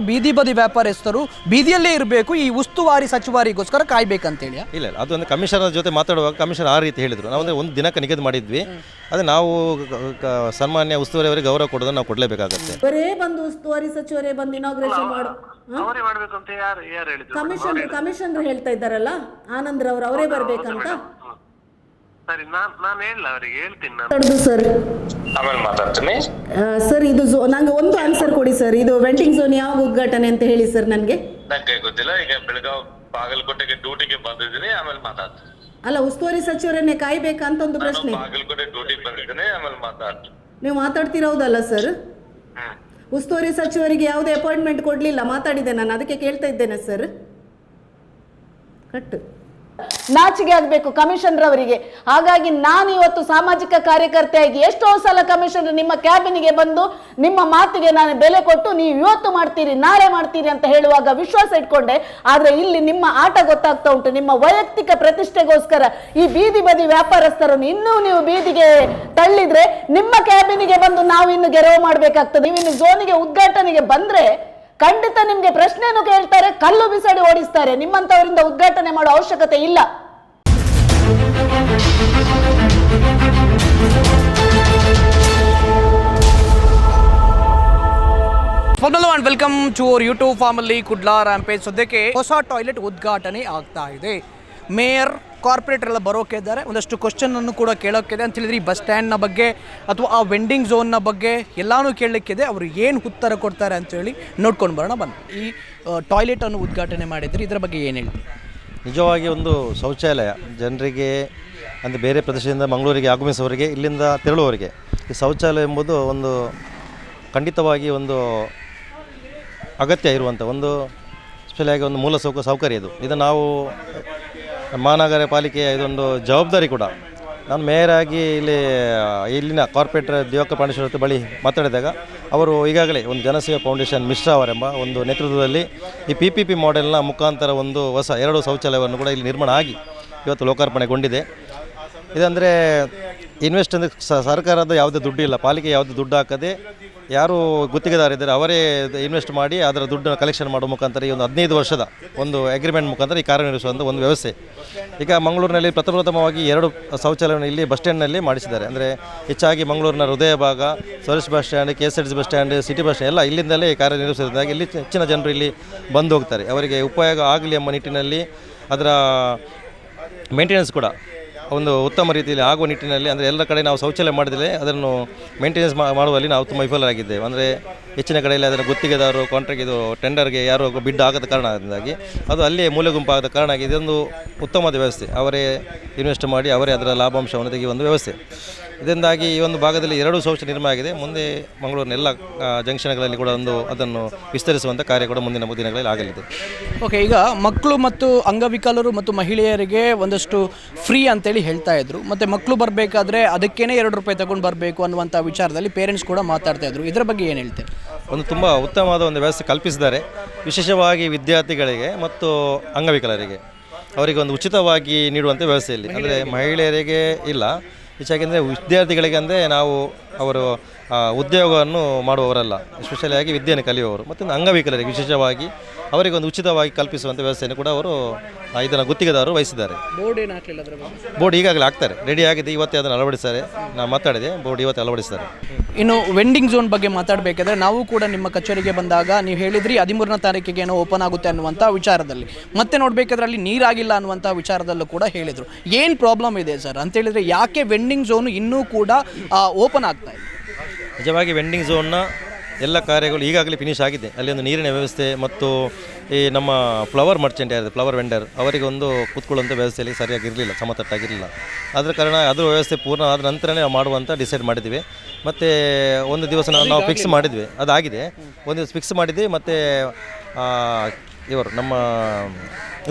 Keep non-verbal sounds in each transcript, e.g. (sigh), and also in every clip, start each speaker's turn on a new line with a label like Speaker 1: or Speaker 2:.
Speaker 1: ಬೀದಿ ಬದಿ ವ್ಯಾಪಾರಸ್ಥರು ಬೀದಿಯಲ್ಲೇ ಇರಬೇಕು ಈ ಉಸ್ತುವಾರಿ ಸಚಿವಾರಿಗೋಸ್ಕರ ಕಾಯ್ಬೇಕಂತೇಳಿ.
Speaker 2: ಇಲ್ಲ ಇಲ್ಲ ಅದೊಂದು ಕಮಿಷನರ್ ಜೊತೆ ಮಾತಾಡುವಾಗ ಕಮಿಷನರ್ ಆ ರೀತಿ ಹೇಳಿದರು. ನಾವು ಅಂದರೆ ಒಂದು ದಿನಕ್ಕೆ ನಿಗದಿ ಮಾಡಿದ್ವಿ. ಅದೇ ನಾವು ಕ- ಸನ್ಮಾನ್ಯ ಉಸ್ತುವಾರಿ ಅವರಿಗೆ ಗೌರವ ಕೊಡೋದನ್ನ ನಾವು ಕೊಡಲೇಬೇಕಾಗುತ್ತೆ.
Speaker 3: ಬರೇ ಬಂದು ಉಸ್ತುವಾರಿ ಸಚಿವರೇ ಬಂದು ಇನಾಗ್ರೇಷನ್ ಮಾಡು.
Speaker 4: ಅವರೇ ಮಾಡ್ಬೇಕು ಅಂತ ಯಾರು ಯಾರು ಹೇಳಿದ್ರು?
Speaker 3: ಕಮಿಷನರ್ ಕಮಿಷನರ್ ಹೇಳ್ತಾ ಇದ್ದಾರಲ್ಲ ಆನಂದ್ ರವ್ರು ಅವರೇ ಬರ್ಬೇಕಂತ.
Speaker 4: ಸರಿ ನಾನ್ ನಾನು ಹೇಳಲ್ಲ ಅವರಿಗೆ ಹೇಳ್ತೀನಿ ನಾನು.
Speaker 3: ಮಾತಾಡುದು ಸರ್.
Speaker 4: ಆಮೇಲೆ ಮಾತಾಡ್ತೀನಿ.
Speaker 3: ಸರ್ ಇದು ಝೋ ನಂಗೆ ಒಂದು ಆನ್ಸರ್ ಕೊಡಿ ಸರ್. ಇದು ವೆಂಟಿಂಗ್ ಝೋನ್ ಯಾವ ಉದ್ಘಾಟನೆ ಅಂತ ಹೇಳಿ ಸರ್ ನನಗೆ.
Speaker 4: ನಂಗೆ ಗೊತ್ತಿಲ್ಲ ಈಗ ಬೆಳಗಾವ್ ಬಾಗಲಕೋಟೆಗೆ ಡ್ಯೂಟಿಗೆ ಬಂದಿದ್ದೀನಿ ಆಮೇಲೆ ಮಾತಾಡ್ತೀನಿ.
Speaker 3: ಅಲ್ಲ ಉಸ್ತುವಾರಿ ಸಚಿವರನ್ನೇ ಕಾಯ್ಬೇಕಂತ ಒಂದು ಪ್ರಶ್ನೆ.
Speaker 4: ಬಾಗಲಕೋಟೆ ಡ್ಯೂಟಿಗೆ ಬಂದಿದ್ದೀನಿ ಆಮೇಲೆ ಮಾತಾಡ್ತೀನಿ.
Speaker 3: ನೀವು ಮಾತಾಡ್ತಿರೋದಲ್ಲ ಸರ್?
Speaker 4: ಹ್ಮ್.
Speaker 3: ಉಸ್ತುವಾರಿ ಸಚಿವರಿಗೆ ಯಾವುದೇ ಅಪಾಯಿಂಟ್ಮೆಂಟ್ ಕೊಡಲಿಲ್ಲ ಮಾತಾಡಿದೆ ನಾನು ಅದಕ್ಕೆ ಕೇಳ್ತಾ ಇದ್ದೇನೆ ಸರ್. ಕಟ್ಟು ನಾಚಿಗೆ ಆಗಬೇಕು ಕಮಿಷನರ್ ಅವರಿಗೆ. ಹಾಗಾಗಿ ನಾನು ಇವತ್ತು ಸಾಮಾಜಿಕ ಕಾರ್ಯಕರ್ತೆಯಾಗಿ ಎಷ್ಟೋ ಸಲ ಕಮಿಷನರ್ ನಿಮ್ಮ ಕ್ಯಾಬಿನಿಗೆ ಬಂದು ನಿಮ್ಮ ಮಾತಿಗೆ ನಾನು ಬೆಲೆ ಕೊಟ್ಟು ನೀವು ಇವತ್ತು ಮಾಡ್ತೀರಿ, ನಾಳೆ ಮಾಡ್ತೀರಿ ಅಂತ ಹೇಳುವಾಗ ವಿಶ್ವಾಸ ಇಟ್ಕೊಂಡೆ. ಆದರೆ ಇಲ್ಲಿ ನಿಮ್ಮ ಆಟ ಗೊತ್ತಾಗ್ತಾ ಉಂಟು. ನಿಮ್ಮ ವೈಯಕ್ತಿಕ ಪ್ರತಿಷ್ಠೆಗೋಸ್ಕರ ಈ ಬೀದಿ ಬದಿ ವ್ಯಾಪಾರಸ್ಥರನ್ನು ಇನ್ನೂ ನೀವು ಬೀದಿಗೆ ತಳ್ಳಿದ್ರೆ ನಿಮ್ಮ ಕ್ಯಾಬಿನಿಗೆ ಬಂದು ನಾವು ಇನ್ನು ಗೆರವು ಮಾಡಬೇಕಾಗ್ತದೆ. ನೀವು ಇನ್ನು ಝೋನಿಗೆ ಉದ್ಘಾಟನೆಗೆ ಬಂದ್ರೆ ಖಂಡಿತ ನಿಮ್ಗೆ ಪ್ರಶ್ನೆಯನ್ನು ಕೇಳ್ತಾರೆ, ಕಲ್ಲು ಬಿಸಾಡಿ ಓಡಿಸ್ತಾರೆ. ನಿಮ್ಮಂತವರಿಂದ ಉದ್ಘಾಟನೆ ಮಾಡೋ ಅವಶ್ಯಕತೆ ಇಲ್ಲ.
Speaker 1: ವೆಲ್ಕಮ್ ಟು ಅವರ್ ಯೂಟ್ಯೂಬ್ ಫಾರ್ಮಲ್ಲಿ ಕುಡ್ಲಾ ರ್ಯಾಂಪೇಜ್ ಸದ್ಯಕ್ಕೆ ಹೊಸ ಟಾಯ್ಲೆಟ್ ಉದ್ಘಾಟನೆ ಆಗ್ತಾ ಇದೆ. ಮೇಯರ್ ಕಾರ್ಪೊರೇಟರ್ ಎಲ್ಲ ಬರೋಕೆ ಇದ್ದಾರೆ. ಒಂದಷ್ಟು ಕ್ವಶನ್ ಅನ್ನು ಕೂಡ ಕೇಳೋಕ್ಕಿದೆ. ಅಂತ ಹೇಳಿದ್ರೆ ಈ ಬಸ್ ಸ್ಟ್ಯಾಂಡ್ನ ಬಗ್ಗೆ ಅಥವಾ ಆ ವೆಂಡಿಂಗ್ ಝೋನ್ನ ಬಗ್ಗೆ ಎಲ್ಲಾನು ಕೇಳಲಿಕ್ಕಿದೆ. ಅವರು ಏನು ಉತ್ತರ ಕೊಡ್ತಾರೆ ಅಂತೇಳಿ ನೋಡ್ಕೊಂಡು ಬರೋಣ. ಬಂದು ಈ ಟಾಯ್ಲೆಟ್ ಅನ್ನು ಉದ್ಘಾಟನೆ ಮಾಡಿದ್ರಿ. ಇದರ ಬಗ್ಗೆ ಏನು ಹೇಳ್ತೀವಿ
Speaker 2: ನಿಜವಾಗಿ ಒಂದು ಶೌಚಾಲಯ. ಜನರಿಗೆ, ಅಂದರೆ ಬೇರೆ ಪ್ರದೇಶದಿಂದ ಮಂಗಳೂರಿಗೆ ಆಗಮಿಸುವವರಿಗೆ ಇಲ್ಲಿಂದ ತೆರಳುವವರಿಗೆ ಈ ಶೌಚಾಲಯ ಎಂಬುದು ಒಂದು ಖಂಡಿತವಾಗಿ ಒಂದು ಅಗತ್ಯ ಇರುವಂಥ ಒಂದು ಸ್ಪೆಷಲಾಗಿ ಒಂದು ಮೂಲ ಸೌಕ, ಸೌಕರ್ಯ ಇದು. ಇದು ನಾವು ಮಹಾನಗರ ಪಾಲಿಕೆಯ ಇದೊಂದು ಜವಾಬ್ದಾರಿ ಕೂಡ. ನಾನು ಮೇಯರ್ ಆಗಿ ಇಲ್ಲಿ ಇಲ್ಲಿನ ಕಾರ್ಪೊರೇಟರ್ ದಿವಕ ಪಾಂಡೇಶ್ವರ ಬಳಿ ಮಾತಾಡಿದಾಗ, ಅವರು ಈಗಾಗಲೇ ಒಂದು ಜನಸೇವಾ ಫೌಂಡೇಶನ್ ಮಿಶ್ರಾ ಅವರೆಂಬ ಒಂದು ನೇತೃತ್ವದಲ್ಲಿ ಈ ಪಿ ಪಿ ಪಿ ಮಾಡೆಲ್ನ ಮುಖಾಂತರ ಒಂದು ಹೊಸ ಎರಡು ಶೌಚಾಲಯವನ್ನು ಕೂಡ ಇಲ್ಲಿ ನಿರ್ಮಾಣ ಆಗಿ ಇವತ್ತು ಲೋಕಾರ್ಪಣೆಗೊಂಡಿದೆ. ಇದಂದರೆ ಇನ್ವೆಸ್ಟ್ ಅಂದರೆ ಸರ್ಕಾರದ ಯಾವುದೇ ದುಡ್ಡು ಇಲ್ಲ ಪಾಲಿಕೆ ಯಾವುದೇ ದುಡ್ಡು ಹಾಕದೆ ಯಾರು ಗುತ್ತಿಗೆದಾರಿದ್ದಾರೆ ಅವರೇ ಇನ್ವೆಸ್ಟ್ ಮಾಡಿ ಅದರ ದುಡ್ಡನ್ನು ಕಲೆಕ್ಷನ್ ಮಾಡೋ ಮುಖಾಂತರ ಈ ಒಂದು ಹದಿನೈದು ವರ್ಷದ ಒಂದು ಅಗ್ರಿಮೆಂಟ್ ಮುಖಾಂತರ ಈ ಕಾರ್ಯನಿರ್ವಹಿಸುವಂಥ ಒಂದು ವ್ಯವಸ್ಥೆ. ಈಗ ಮಂಗಳೂರಿನಲ್ಲಿ ಪ್ರಥಮವಾಗಿ ಎರಡು ಶೌಚಾಲಯವನ್ನು ಇಲ್ಲಿ ಬಸ್ ಸ್ಟ್ಯಾಂಡ್ನಲ್ಲಿ ಮಾಡಿಸಿದ್ದಾರೆ. ಅಂದರೆ ಹೆಚ್ಚಾಗಿ ಮಂಗಳೂರಿನ ಹೃದಯ ಭಾಗ, ಸೊರೇಶ್ bus stand K S R bus stand city bus stand ಎಲ್ಲ ಇಲ್ಲಿಂದಲೇ ಕಾರ್ಯನಿರ್ವಹಿಸಿದಾಗ ಇಲ್ಲಿ ಹೆಚ್ಚಿನ ಜನರು ಇಲ್ಲಿ ಬಂದು ಹೋಗ್ತಾರೆ. ಅವರಿಗೆ ಉಪಯೋಗ ಆಗಲಿ ಎಂಬ ನಿಟ್ಟಿನಲ್ಲಿ ಅದರ ಮೇಂಟೆನೆನ್ಸ್ ಕೂಡ ಒಂದು ಉತ್ತಮ ರೀತಿಯಲ್ಲಿ ಆಗುವ ನಿಟ್ಟಿನಲ್ಲಿ ಅಂದರೆ ಎಲ್ಲ ಕಡೆ ನಾವು ಶೌಚಾಲಯ ಮಾಡಿದರೆ ಅದನ್ನು ಮೇಂಟೆನೆನ್ಸ್ ಮಾಡುವಲ್ಲಿ ನಾವು ತುಂಬ ವಿಫಲರಾಗಿದ್ದೇವೆ ಅಂದರೆ ಹೆಚ್ಚಿನ ಕಡೆಯಲ್ಲಿ ಅದನ್ನು ಗುತ್ತಿಗೆದಾರರು ಕಾಂಟ್ರಾಕ್ಟ್ ಇದು ಟೆಂಡರ್ಗೆ ಯಾರು ಬಿಡ್ ಆಗದ ಕಾರಣದಿಂದಾಗಿ ಅದು ಅಲ್ಲೇ ಮೂಲೆ ಗುಂಪಾಗದ ಕಾರಣ ಇದೊಂದು ಉತ್ತಮವಾದ ವ್ಯವಸ್ಥೆ. ಅವರೇ ಇನ್ವೆಸ್ಟ್ ಮಾಡಿ ಅವರೇ ಅದರ ಲಾಭಾಂಶವನ್ನು ತೆಗೆಯುವ ಒಂದು ವ್ಯವಸ್ಥೆ. ಇದರಿಂದಾಗಿ ಈ ಒಂದು ಭಾಗದಲ್ಲಿ ಎರಡು ಶೌಚ ನಿರ್ಮಾಣ ಆಗಿದೆ. ಮುಂದೆ ಮಂಗಳೂರಿನ ಎಲ್ಲ ಜಂಕ್ಷನ್ಗಳಲ್ಲಿ ಕೂಡ ಒಂದು ಅದನ್ನು ವಿಸ್ತರಿಸುವಂಥ ಕಾರ್ಯ ಕೂಡ ಮುಂದಿನ ದಿನಗಳಲ್ಲಿ ಆಗಲಿದೆ.
Speaker 1: ಓಕೆ ಈಗ ಮಕ್ಕಳು ಮತ್ತು ಅಂಗವಿಕಲರು ಮತ್ತು ಮಹಿಳೆಯರಿಗೆ ಒಂದಷ್ಟು ಫ್ರೀ ಅಂತೇಳಿ ಹೇಳ್ತಾ ಇದ್ರು. ಮತ್ತು ಮಕ್ಕಳು ಬರಬೇಕಾದ್ರೆ ಅದಕ್ಕೇನೆ ಎರಡು ರೂಪಾಯಿ ತಗೊಂಡು ಬರಬೇಕು ಅನ್ನುವಂಥ ವಿಚಾರದಲ್ಲಿ ಪೇರೆಂಟ್ಸ್ ಕೂಡ ಮಾತಾಡ್ತಾ ಇದ್ರು. ಇದರ ಬಗ್ಗೆ ಏನು ಹೇಳ್ತೀರಿ?
Speaker 2: ಒಂದು ತುಂಬ ಉತ್ತಮವಾದ ಒಂದು ವ್ಯವಸ್ಥೆ ಕಲ್ಪಿಸಿದ್ದಾರೆ. ವಿಶೇಷವಾಗಿ ವಿದ್ಯಾರ್ಥಿಗಳಿಗೆ ಮತ್ತು ಅಂಗವಿಕಲರಿಗೆ. ಅವರಿಗೆ ಒಂದು ಉಚಿತವಾಗಿ ನೀಡುವಂಥ ವ್ಯವಸ್ಥೆಯಲ್ಲಿ. ಅಂದರೆ ಮಹಿಳೆಯರಿಗೆ ಇಲ್ಲ. ಹೆಚ್ಚಾಗಿ ಅಂದರೆ ವಿದ್ಯಾರ್ಥಿಗಳಿಗೆ ಅಂದರೆ ನಾವು ಅವರು ಉದ್ಯೋಗವನ್ನು ಮಾಡುವವರಲ್ಲ. ಎಸ್ಪೆಷಲಿ ಆಗಿ ವಿದ್ಯೆಯನ್ನು ಕಲಿಯುವವರು. ಮತ್ತು ಅಂಗವಿಕಲರಿಗೆ ವಿಶೇಷವಾಗಿ ಅವರಿಗೆ ಒಂದು ಉಚಿತವಾಗಿ ಕಲ್ಪಿಸುವಂಥ ವ್ಯವಸ್ಥೆಯನ್ನು ಕೂಡ ಅವರು ಇದನ್ನು ಗುತ್ತಿಗೆದಾರರು ವಹಿಸಿದ್ದಾರೆ.
Speaker 1: ಬೋರ್ಡ್ ಏನು ಹಾಕಲಿಲ್ಲ ಅದರ ಬಗ್ಗೆ?
Speaker 2: ಬೋರ್ಡ್ ಈಗಾಗಲೇ ಆಗ್ತಾರೆ ರೆಡಿ ಆಗಿದೆ ಇವತ್ತೇ ಅದನ್ನು ಅಳವಡಿಸ್ತಾರೆ. ನಾನು ಮಾತಾಡಿದೆ ಬೋರ್ಡ್ ಇವತ್ತು ಅಳವಡಿಸ್ತಾರೆ.
Speaker 1: ಇನ್ನು ವೆಂಡಿಂಗ್ ಝೋನ್ ಬಗ್ಗೆ ಮಾತಾಡಬೇಕಾದ್ರೆ ನಾವು ಕೂಡ ನಿಮ್ಮ ಕಚೇರಿಗೆ ಬಂದಾಗ ನೀವು ಹೇಳಿದ್ರಿ ಹದಿಮೂರನೇ ತಾರೀಕಿಗೆ ಏನೋ ಓಪನ್ ಆಗುತ್ತೆ ಅನ್ನುವಂಥ ವಿಚಾರದಲ್ಲಿ. ಮತ್ತೆ ನೋಡಬೇಕಾದ್ರೆ ಅಲ್ಲಿ ನೀರಾಗಿಲ್ಲ ಅನ್ನುವಂಥ ವಿಚಾರದಲ್ಲೂ ಕೂಡ ಹೇಳಿದರು. ಏನು ಪ್ರಾಬ್ಲಮ್ ಇದೆ ಸರ್? ಅಂತೇಳಿದರೆ ಯಾಕೆ ವೆಂಡಿಂಗ್ ಝೋನು ಇನ್ನೂ ಕೂಡ ಓಪನ್ ಆಗ್ತಾ ಇದೆ
Speaker 2: ನಿಜವಾಗಿ ವೆಂಡಿಂಗ್ ಝೋನ್ನ ಎಲ್ಲ ಕಾರ್ಯಗಳು ಈಗಾಗಲೇ ಫಿನಿಶ್ ಆಗಿದೆ. ಅಲ್ಲಿ ಒಂದು ನೀರಿನ ವ್ಯವಸ್ಥೆ ಮತ್ತು ಈ ನಮ್ಮ ಫ್ಲವರ್ ಮರ್ಚೆಂಟ್ ಯಾರಿದೆ ಫ್ಲವರ್ ವೆಂಡರ್ ಅವರಿಗೆ ಒಂದು ಕೂತ್ಕೊಳ್ಳುವಂಥ ವ್ಯವಸ್ಥೆಯಲ್ಲಿ ಸರಿಯಾಗಿ ಇರಲಿಲ್ಲ, ಸಮತಟ್ಟಾಗಿರಲಿಲ್ಲ. ಅದರ ಕಾರಣ ಅದರ ವ್ಯವಸ್ಥೆ ಪೂರ್ಣ ಆದ ನಂತರನೇ ನಾವು ಮಾಡುವಂತ ಡಿಸೈಡ್ ಮಾಡಿದ್ವಿ. ಮತ್ತು ಒಂದು ದಿವಸ ನಾವು ಫಿಕ್ಸ್ ಮಾಡಿದ್ವಿ. ಅದಾಗಿದೆ. ಒಂದು ದಿವಸ ಫಿಕ್ಸ್ ಮಾಡಿದ್ವಿ. ಮತ್ತು ಇವರು ನಮ್ಮ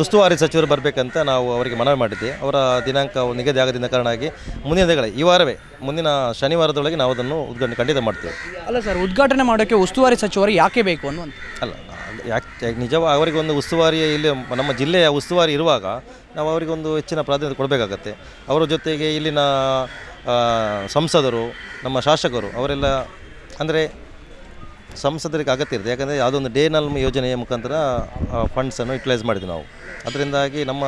Speaker 2: ಉಸ್ತುವಾರಿ ಸಚಿವರು ಬರಬೇಕಂತ ನಾವು ಅವರಿಗೆ ಮನವಿ ಮಾಡಿದ್ದೆ ಅವರ ದಿನಾಂಕ ನಿಗದಿ ಆಗದಿಂದ ಆಗಿ ಮುಂದಿನ ದಿನಗಳೇ ಈ ವಾರವೇ ಮುಂದಿನ ಶನಿವಾರದೊಳಗೆ ನಾವು ಅದನ್ನು ಉದ್ಘಾಟನೆ ಖಂಡಿತ ಮಾಡ್ತೇವೆ.
Speaker 1: ಅಲ್ಲ ಸರ್ ಉದ್ಘಾಟನೆ ಮಾಡೋಕ್ಕೆ ಉಸ್ತುವಾರಿ ಸಚಿವರು ಯಾಕೆ ಬೇಕು ಅನ್ನುವಂಥ
Speaker 2: ಅಲ್ಲ ಯಾಕೆ ನಿಜವಾಗಿ ಅವರಿಗೆ ಒಂದು ಉಸ್ತುವಾರಿ ಇಲ್ಲಿ ನಮ್ಮ ಜಿಲ್ಲೆಯ ಉಸ್ತುವಾರಿ ಇರುವಾಗ ನಾವು ಅವರಿಗೆ ಒಂದು ಹೆಚ್ಚಿನ ಪ್ರಾಧಾನ್ಯತೆ ಕೊಡಬೇಕಾಗತ್ತೆ. ಅವರ ಜೊತೆಗೆ ಇಲ್ಲಿನ ಸಂಸದರು ನಮ್ಮ ಶಾಸಕರು ಅವರೆಲ್ಲ ಅಂದರೆ ಸಂಸದರಿಗೆ ಅಗತ್ಯ ಇರುತ್ತೆ ಯಾಕಂದರೆ ಯಾವುದೊಂದು ಡೇ ನಲ್ಮ್ ಯೋಜನೆಯ ಮುಖಾಂತರ ಫಂಡ್ಸನ್ನು ಯುಟಿಲೈಸ್ ಮಾಡಿದ್ವಿ ನಾವು. ಅದರಿಂದಾಗಿ ನಮ್ಮ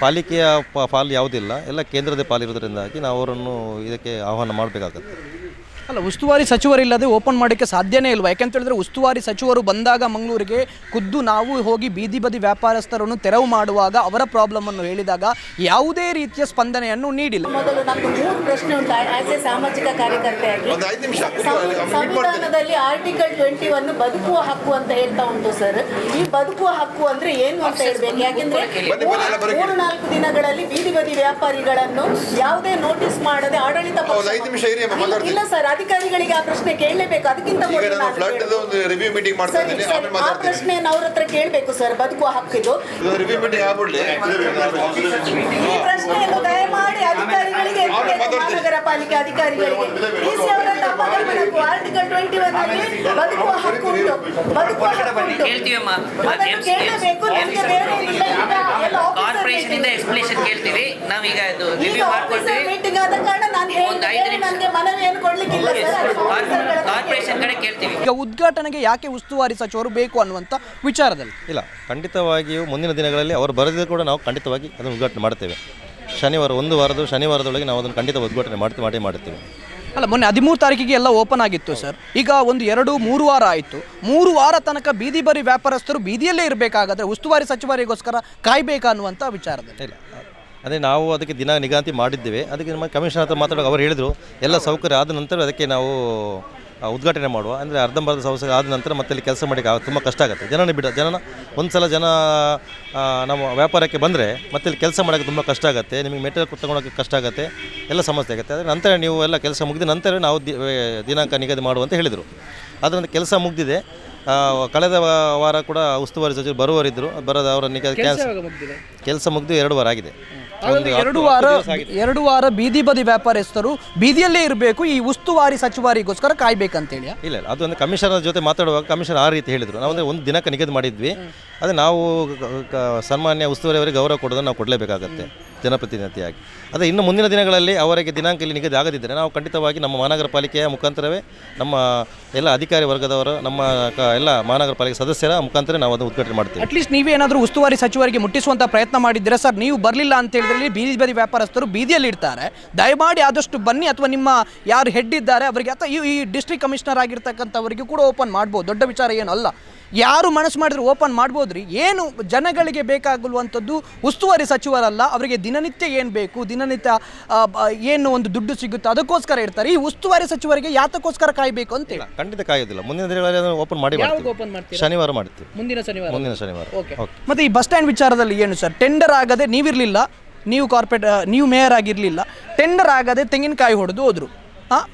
Speaker 2: ಪಾಲಿಕೆಯ ಪಾಲು ಯಾವುದಿಲ್ಲ. ಎಲ್ಲ ಕೇಂದ್ರದ ಪಾಲಿರೋದ್ರಿಂದಾಗಿ ನಾವು ಅವರನ್ನು ಇದಕ್ಕೆ ಆಹ್ವಾನ ಮಾಡಬೇಕಾಗತ್ತೆ.
Speaker 1: ಅಲ್ಲ ಉಸ್ತುವಾರಿ ಸಚಿವರಿಲ್ಲದೆ ಓಪನ್ ಮಾಡೋಕ್ಕೆ ಸಾಧ್ಯನೇ ಇಲ್ವಾ? ಯಾಕೆಂತ ಹೇಳಿದ್ರೆ ಉಸ್ತುವಾರಿ ಸಚಿವರು ಬಂದಾಗ ಮಂಗಳೂರಿಗೆ ಖುದ್ದು ನಾವು ಹೋಗಿ ಬೀದಿ ಬದಿ ವ್ಯಾಪಾರಸ್ಥರನ್ನು ತೆರವು ಮಾಡುವಾಗ ಅವರ ಪ್ರಾಬ್ಲಮ್ ಅನ್ನು ಹೇಳಿದಾಗ ಯಾವುದೇ ರೀತಿಯ ಸ್ಪಂದನೆಯನ್ನು ನೀಡಿಲ್ಲ.
Speaker 3: ಮೊದಲು ನಮ್ದು ಮೂರು ಪ್ರಶ್ನೆ ಉಂಟು. ಆಸ್ ಎ ಸಾಮಾಜಿಕ ಕಾರ್ಯಕರ್ತೆಯಾಗಿ. ಸಂವಿಧಾನದಲ್ಲಿ ಆರ್ಟಿಕಲ್ ಟ್ವೆಂಟಿ ಒನ್ ಬದುಕುವ ಹಕ್ಕು ಅಂತ ಹೇಳ್ತಾ ಉಂಟು ಸರ್ ಈ ಬದುಕುವ ಹಕ್ಕು ಅಂದ್ರೆ ಏನು ಅಂತ ಹೇಳ್ಬೇಕು? ಯಾಕೆಂದ್ರೆ ಮೂರು- ನಾಲ್ಕು ದಿನಗಳಲ್ಲಿ ಬೀದಿ ಬದಿ ವ್ಯಾಪಾರಿಗಳನ್ನು ಯಾವುದೇ ನೋಟಿಸ್ ಮಾಡದೆ ಆಡಳಿತ. ಇಲ್ಲ ಸರ್ ಅಧಿಕಾರಿಗಳಿಗೆ ಆ ಪ್ರಶ್ನೆ ಕೇಳಲೇಬೇಕು. ಅದಕ್ಕಿಂತ ಮೊದಲು
Speaker 5: ನಾನು
Speaker 3: ನಾನು
Speaker 5: ಫ್ಲಡ್
Speaker 3: ಕೇಳುದು.
Speaker 5: ಒಂದು ರಿವ್ಯೂ ಮೀಟಿಂಗ್ ಮಾಡ್ತಾ
Speaker 3: ಸರಿ
Speaker 5: ಇದ್ದೀನಿ.
Speaker 3: ಸರಿ.
Speaker 5: ಆಮೇಲೆ
Speaker 3: ಆ
Speaker 5: ಮಾತಾಡ್ತೀನಿ
Speaker 3: ಪ್ರಶ್ನೆಯನ್ನು ಅವ್ರ ಹತ್ರ ಕೇಳಬೇಕು ಸರ್. ಬದುಕುವ ಹಕ್ಕಿದು
Speaker 5: ಇದು ರಿವ್ಯೂ ಮೀಟಿಂಗ್ ಆಗ್ಬಿಡ್ಲಿ.
Speaker 3: ಈ ಪ್ರಶ್ನೆಯನ್ನು ದಯಮಾಡಿ ಅಧಿಕಾರಿಗಳಿಗೆ
Speaker 5: ಆಮೇಲೆ
Speaker 3: ಎತ್ತಬೇಕು,
Speaker 5: ಮಾತಾಡ್ತೀನಿ.
Speaker 3: ಮಹಾನಗರ ಪಾಲಿಕೆ ಅಧಿಕಾರಿಗಳಿಗೆ ಡಿಸಿ ಅವರನ್ನ ಆರ್ಟಿಕಲ್ ಟ್ವೆಂಟಿ ಒನ್ ಅಲ್ಲಿ ಬದುಕುವ ಹಕ್ಕು ಉಂಟು. ಬದುಕುವ ಹಕ್ಕು ಉಂಟು.
Speaker 6: ಕೇಳ್ತೀವಮ್ಮ.
Speaker 3: ಅದನ್ನು ಕೇಳಬೇಕು. ನಮಗೆ ಬೇರೆ ಇಲ್ಲ ಈಗ ಎಲ್ಲ
Speaker 6: ಕಾರ್ಪೊರೇಷನ್ ಇಂದ ಎಕ್ಸ್ಪ್ಲೇಷನ್ ಕೇಳ್ತೀವಿ. ನಾವೀಗ ಇದು
Speaker 3: ಈಗ
Speaker 6: ರಿವ್ಯೂ ಮಾಡ್ಕೊಳ್ತೀವಿ
Speaker 3: ಮೀಟಿಂಗ್ ಆದ ಕಾರಣ ನಾನು
Speaker 6: ಒಂದು ಐದು
Speaker 3: ಮನವಿ
Speaker 6: ನಿಮಿಷ.
Speaker 3: ನನಗೆ ಮನವಿಯನ್ನು ಕೊಡ್ಲಿಕ್ಕಿಲ್ಲ.
Speaker 6: ಕಾರ್ಪೊರೇಷನ್ ಕಡೆ ಕೇಳ್ತೀವಿ.
Speaker 1: ಈಗ ಉದ್ಘಾಟನೆಗೆ ಯಾಕೆ ಉಸ್ತುವಾರಿ ಸಚಿವರು ಬೇಕು ಅನ್ನುವಂಥ ವಿಚಾರದಲ್ಲಿ?
Speaker 2: ಇಲ್ಲ ಖಂಡಿತವಾಗಿಯೂ ಮುಂದಿನ ದಿನಗಳಲ್ಲಿ ಅವರು ಬರೆದಿದ್ದು ಕೂಡ ನಾವು ಖಂಡಿತವಾಗಿ ಅದನ್ನು ಉದ್ಘಾಟನೆ ಮಾಡ್ತೇವೆ. ಶನಿವಾರ ಒಂದು ವಾರದ ಶನಿವಾರದೊಳಗೆ ನಾವು ಅದನ್ನು ಖಂಡಿತ ಉದ್ಘಾಟನೆ ಮಾಡ್ತೀವಿ ಮಾಡಿ ಮಾಡ್ತೇವೆ.
Speaker 1: ಅಲ್ಲ ಮೊನ್ನೆ ಹದಿಮೂರು ತಾರೀಕಿಗೆ ಎಲ್ಲ ಓಪನ್ ಆಗಿತ್ತು ಸರ್. ಈಗ ಒಂದು ಎರಡು ಮೂರು ವಾರ ಆಯಿತು. ಮೂರು ವಾರ ತನಕ ಬೀದಿ ಬರಿ ವ್ಯಾಪಾರಸ್ಥರು ಬೀದಿಯಲ್ಲೇ ಇರಬೇಕಾಗಾದ್ರೆ ಉಸ್ತುವಾರಿ ಸಚಿವರಿಗೋಸ್ಕರ ಕಾಯ್ಬೇಕಾ ಅನ್ನುವಂಥ ವಿಚಾರದಲ್ಲಿ.
Speaker 2: ಇಲ್ಲ ಅದೇ ನಾವು ಅದಕ್ಕೆ ದಿನ ನಿಗಾಂತಿ ಮಾಡಿದ್ದೇವೆ. ಅದಕ್ಕೆ ನಮ್ಮ ಕಮಿಷನರ್ ಹತ್ರ ಮಾತಾಡುವಾಗ ಅವರು ಹೇಳಿದರು ಎಲ್ಲ ಸೌಕರ್ಯ ಆದ ನಂತರ ಅದಕ್ಕೆ ನಾವು ಉದ್ಘಾಟನೆ ಮಾಡುವ. ಅಂದರೆ ಅರ್ಧಂಬರ್ಧ ಸೌಕರ್ಯ ಆದ ನಂತರ ಮತ್ತೆ ಇಲ್ಲಿ ಕೆಲಸ ಮಾಡೋಕ್ಕೆ ತುಂಬ ಕಷ್ಟ ಆಗುತ್ತೆ. ಜನನ ಬಿಡ ಜನನ ಒಂದು ಸಲ ಜನ ನಮ್ಮ ವ್ಯಾಪಾರಕ್ಕೆ ಬಂದರೆ ಮತ್ತೆ ಇಲ್ಲಿ ಕೆಲಸ ಮಾಡೋಕ್ಕೆ ತುಂಬ ಕಷ್ಟ ಆಗುತ್ತೆ. ನಿಮಗೆ ಮೆಟೀರಿಯಲ್ ತಗೊಳಕ್ಕೆ ಕಷ್ಟ ಆಗುತ್ತೆ. ಎಲ್ಲ ಸಮಸ್ಯೆ ಆಗುತ್ತೆ. ಅದರ ನಂತರ ನೀವು ಎಲ್ಲ ಕೆಲಸ ಮುಗಿದ ನಂತರ ನಾವು ದಿನಾಂಕ ನಿಗದಿ ಮಾಡುವಂತ ಹೇಳಿದರು. ಅದರಿಂದ ಕೆಲಸ ಮುಗಿದಿದೆ. ಕಳೆದ ವಾರ ಕೂಡ ಉಸ್ತುವಾರಿ ಸಚಿವರು ಬರುವರಿದ್ದರು ಬರೋದು ಅವರ ನಿಗದಿ ಕೆಲಸ ಮುಗಿದು ಎರಡು ವಾರ ಆಗಿದೆ.
Speaker 1: ಎರಡು ವಾರ. ಎರಡು ವಾರ ಬೀದಿ ಬದಿ ವ್ಯಾಪಾರಸ್ಥರು ಬೀದಿಯಲ್ಲೇ ಇರಬೇಕು ಈ ಉಸ್ತುವಾರಿ ಸಚಿವರಿಗೋಸ್ಕರ ಕಾಯ್ಬೇಕಂತೇಳಿ.
Speaker 2: ಇಲ್ಲ ಇಲ್ಲ. ಅದೊಂದು ಕಮಿಷನರ್ ಜೊತೆ ಮಾತಾಡುವಾಗ ಕಮಿಷನರ್ ಆ ರೀತಿ ಹೇಳಿದರು. ನಾವು ಅಂದರೆ ಒಂದು ದಿನಕ್ಕೆ ನಿಗದಿ ಮಾಡಿದ್ವಿ. ಅದೇ ನಾವು ಸನ್ಮಾನ್ಯ ಉಸ್ತುವಾರಿ ಅವರಿಗೆ ಗೌರವ ಕೊಡೋದನ್ನು ನಾವು ಕೊಡಲೇಬೇಕಾಗತ್ತೆ. ಜನಪ್ರತಿನಿಧಿಯಾಗಿ. ಅದೇ ಇನ್ನು ಮುಂದಿನ ದಿನಗಳಲ್ಲಿ ಅವರಿಗೆ ದಿನಾಂಕ ಇಲ್ಲಿ ನಿಗದಿ ಆಗದಿದ್ದರೆ ನಾವು ಖಂಡಿತವಾಗಿ ನಮ್ಮ ಮಹಾನಗರ ಪಾಲಿಕೆಯ ಮುಖಾಂತರವೇ ನಮ್ಮ ಎಲ್ಲ ಅಧಿಕಾರಿ ವರ್ಗದವರು, ನಮ್ಮ ಕ- ಎಲ್ಲ ಮಹಾನಗರ ಪಾಲಿಕೆ ಸದಸ್ಯರ ಮುಖಾಂತರ ನಾವು ಅದನ್ನು ಉದ್ಘಾಟನೆ ಮಾಡ್ತೀವಿ.
Speaker 1: ಅಟ್ಲೀಸ್ಟ್ ನೀವೇನಾದರೂ ಉಸ್ತುವಾರಿ ಸಚಿವರಿಗೆ ಮುಟ್ಟಿಸುವಂಥ ಪ್ರಯತ್ನ ಮಾಡಿದ್ದೀರಾ? ಸರ್, ನೀವು ಬರಲಿಲ್ಲ ಅಂತ ಹೇಳಿದ್ರೆ ಬೀದಿ ಬದಿ ವ್ಯಾಪಾರಸ್ಥರು ಬೀದಿಯಲ್ಲಿ ಇರ್ತಾರೆ ದಯಮಾಡಿ ಆದಷ್ಟು ಬನ್ನಿ ಅಥವಾ ನಿಮ್ಮ ಯಾರು ಹೆಡ್ ಇದ್ದಾರೆ, ಅವರಿಗೆ ಅಥವಾ ಈ- ಡಿಸ್ಟ್ರಿಕ್ಟ್ ಕಮಿಷನರ್ ಆಗಿರ್ತಕ್ಕಂಥವರಿಗೆ ಕೂಡ ಓಪನ್ ಮಾಡ್ಬೋದು. ದೊಡ್ಡ ವಿಚಾರ ಏನಲ್ಲ ಯಾರು ಮನಸ್ಸು ಮಾಡಿದ್ರೆ ಓಪನ್ ಮಾಡ್ಬೋದ್ರಿ? ಏನು ಜನಗಳಿಗೆ ಬೇಕಾಗುವಂಥದ್ದು? ಉಸ್ತುವಾರಿ ಸಚಿವರಲ್ಲ ಅವರಿಗೆ ದಿನನಿತ್ಯ ಏನು ಬೇಕು? ದಿನನಿತ್ಯ ಏನು ಒಂದು ದುಡ್ಡು ಸಿಗುತ್ತೆ ಅದಕ್ಕೋಸ್ಕರ ಇರ್ತಾರೆ ಈ ಉಸ್ತುವಾರಿ ಸಚಿವರಿಗೆ ಯಾತಕ್ಕೋಸ್ಕರ ಕಾಯಬೇಕು ಅಂತ
Speaker 2: ಹೇಳಿ. ಖಂಡಿತ ಕಾಯೋದಿಲ್ಲ. ಮುಂದಿನ ದಿನಗಳಲ್ಲಿ ಓಪನ್ ಮಾಡಿ ಮಾಡ್ತೀವಿ. ಶನಿವಾರ ಮಾಡ್ತೀವಿ.
Speaker 1: ಮುಂದಿನ ಶನಿವಾರ.
Speaker 2: ಮುಂದಿನ ಶನಿವಾರ. ಓಕೆ
Speaker 1: ಮತ್ತೆ ಈ ಬಸ್ ಸ್ಟ್ಯಾಂಡ್ ವಿಚಾರದಲ್ಲಿ ಏನು ಸರ್ ಟೆಂಡರ್ ಆಗದೆ ನೀವಿರಲಿಲ್ಲ. ನೀವು ಕಾರ್ಪೊರೇಟ್ ನೀವು ಮೇಯರ್ ಆಗಿರಲಿಲ್ಲ. ಟೆಂಡರ್ ಆಗದೆ ತೆಂಗಿನಕಾಯಿ ಹೊಡೆದು ಹೋದ್ರು.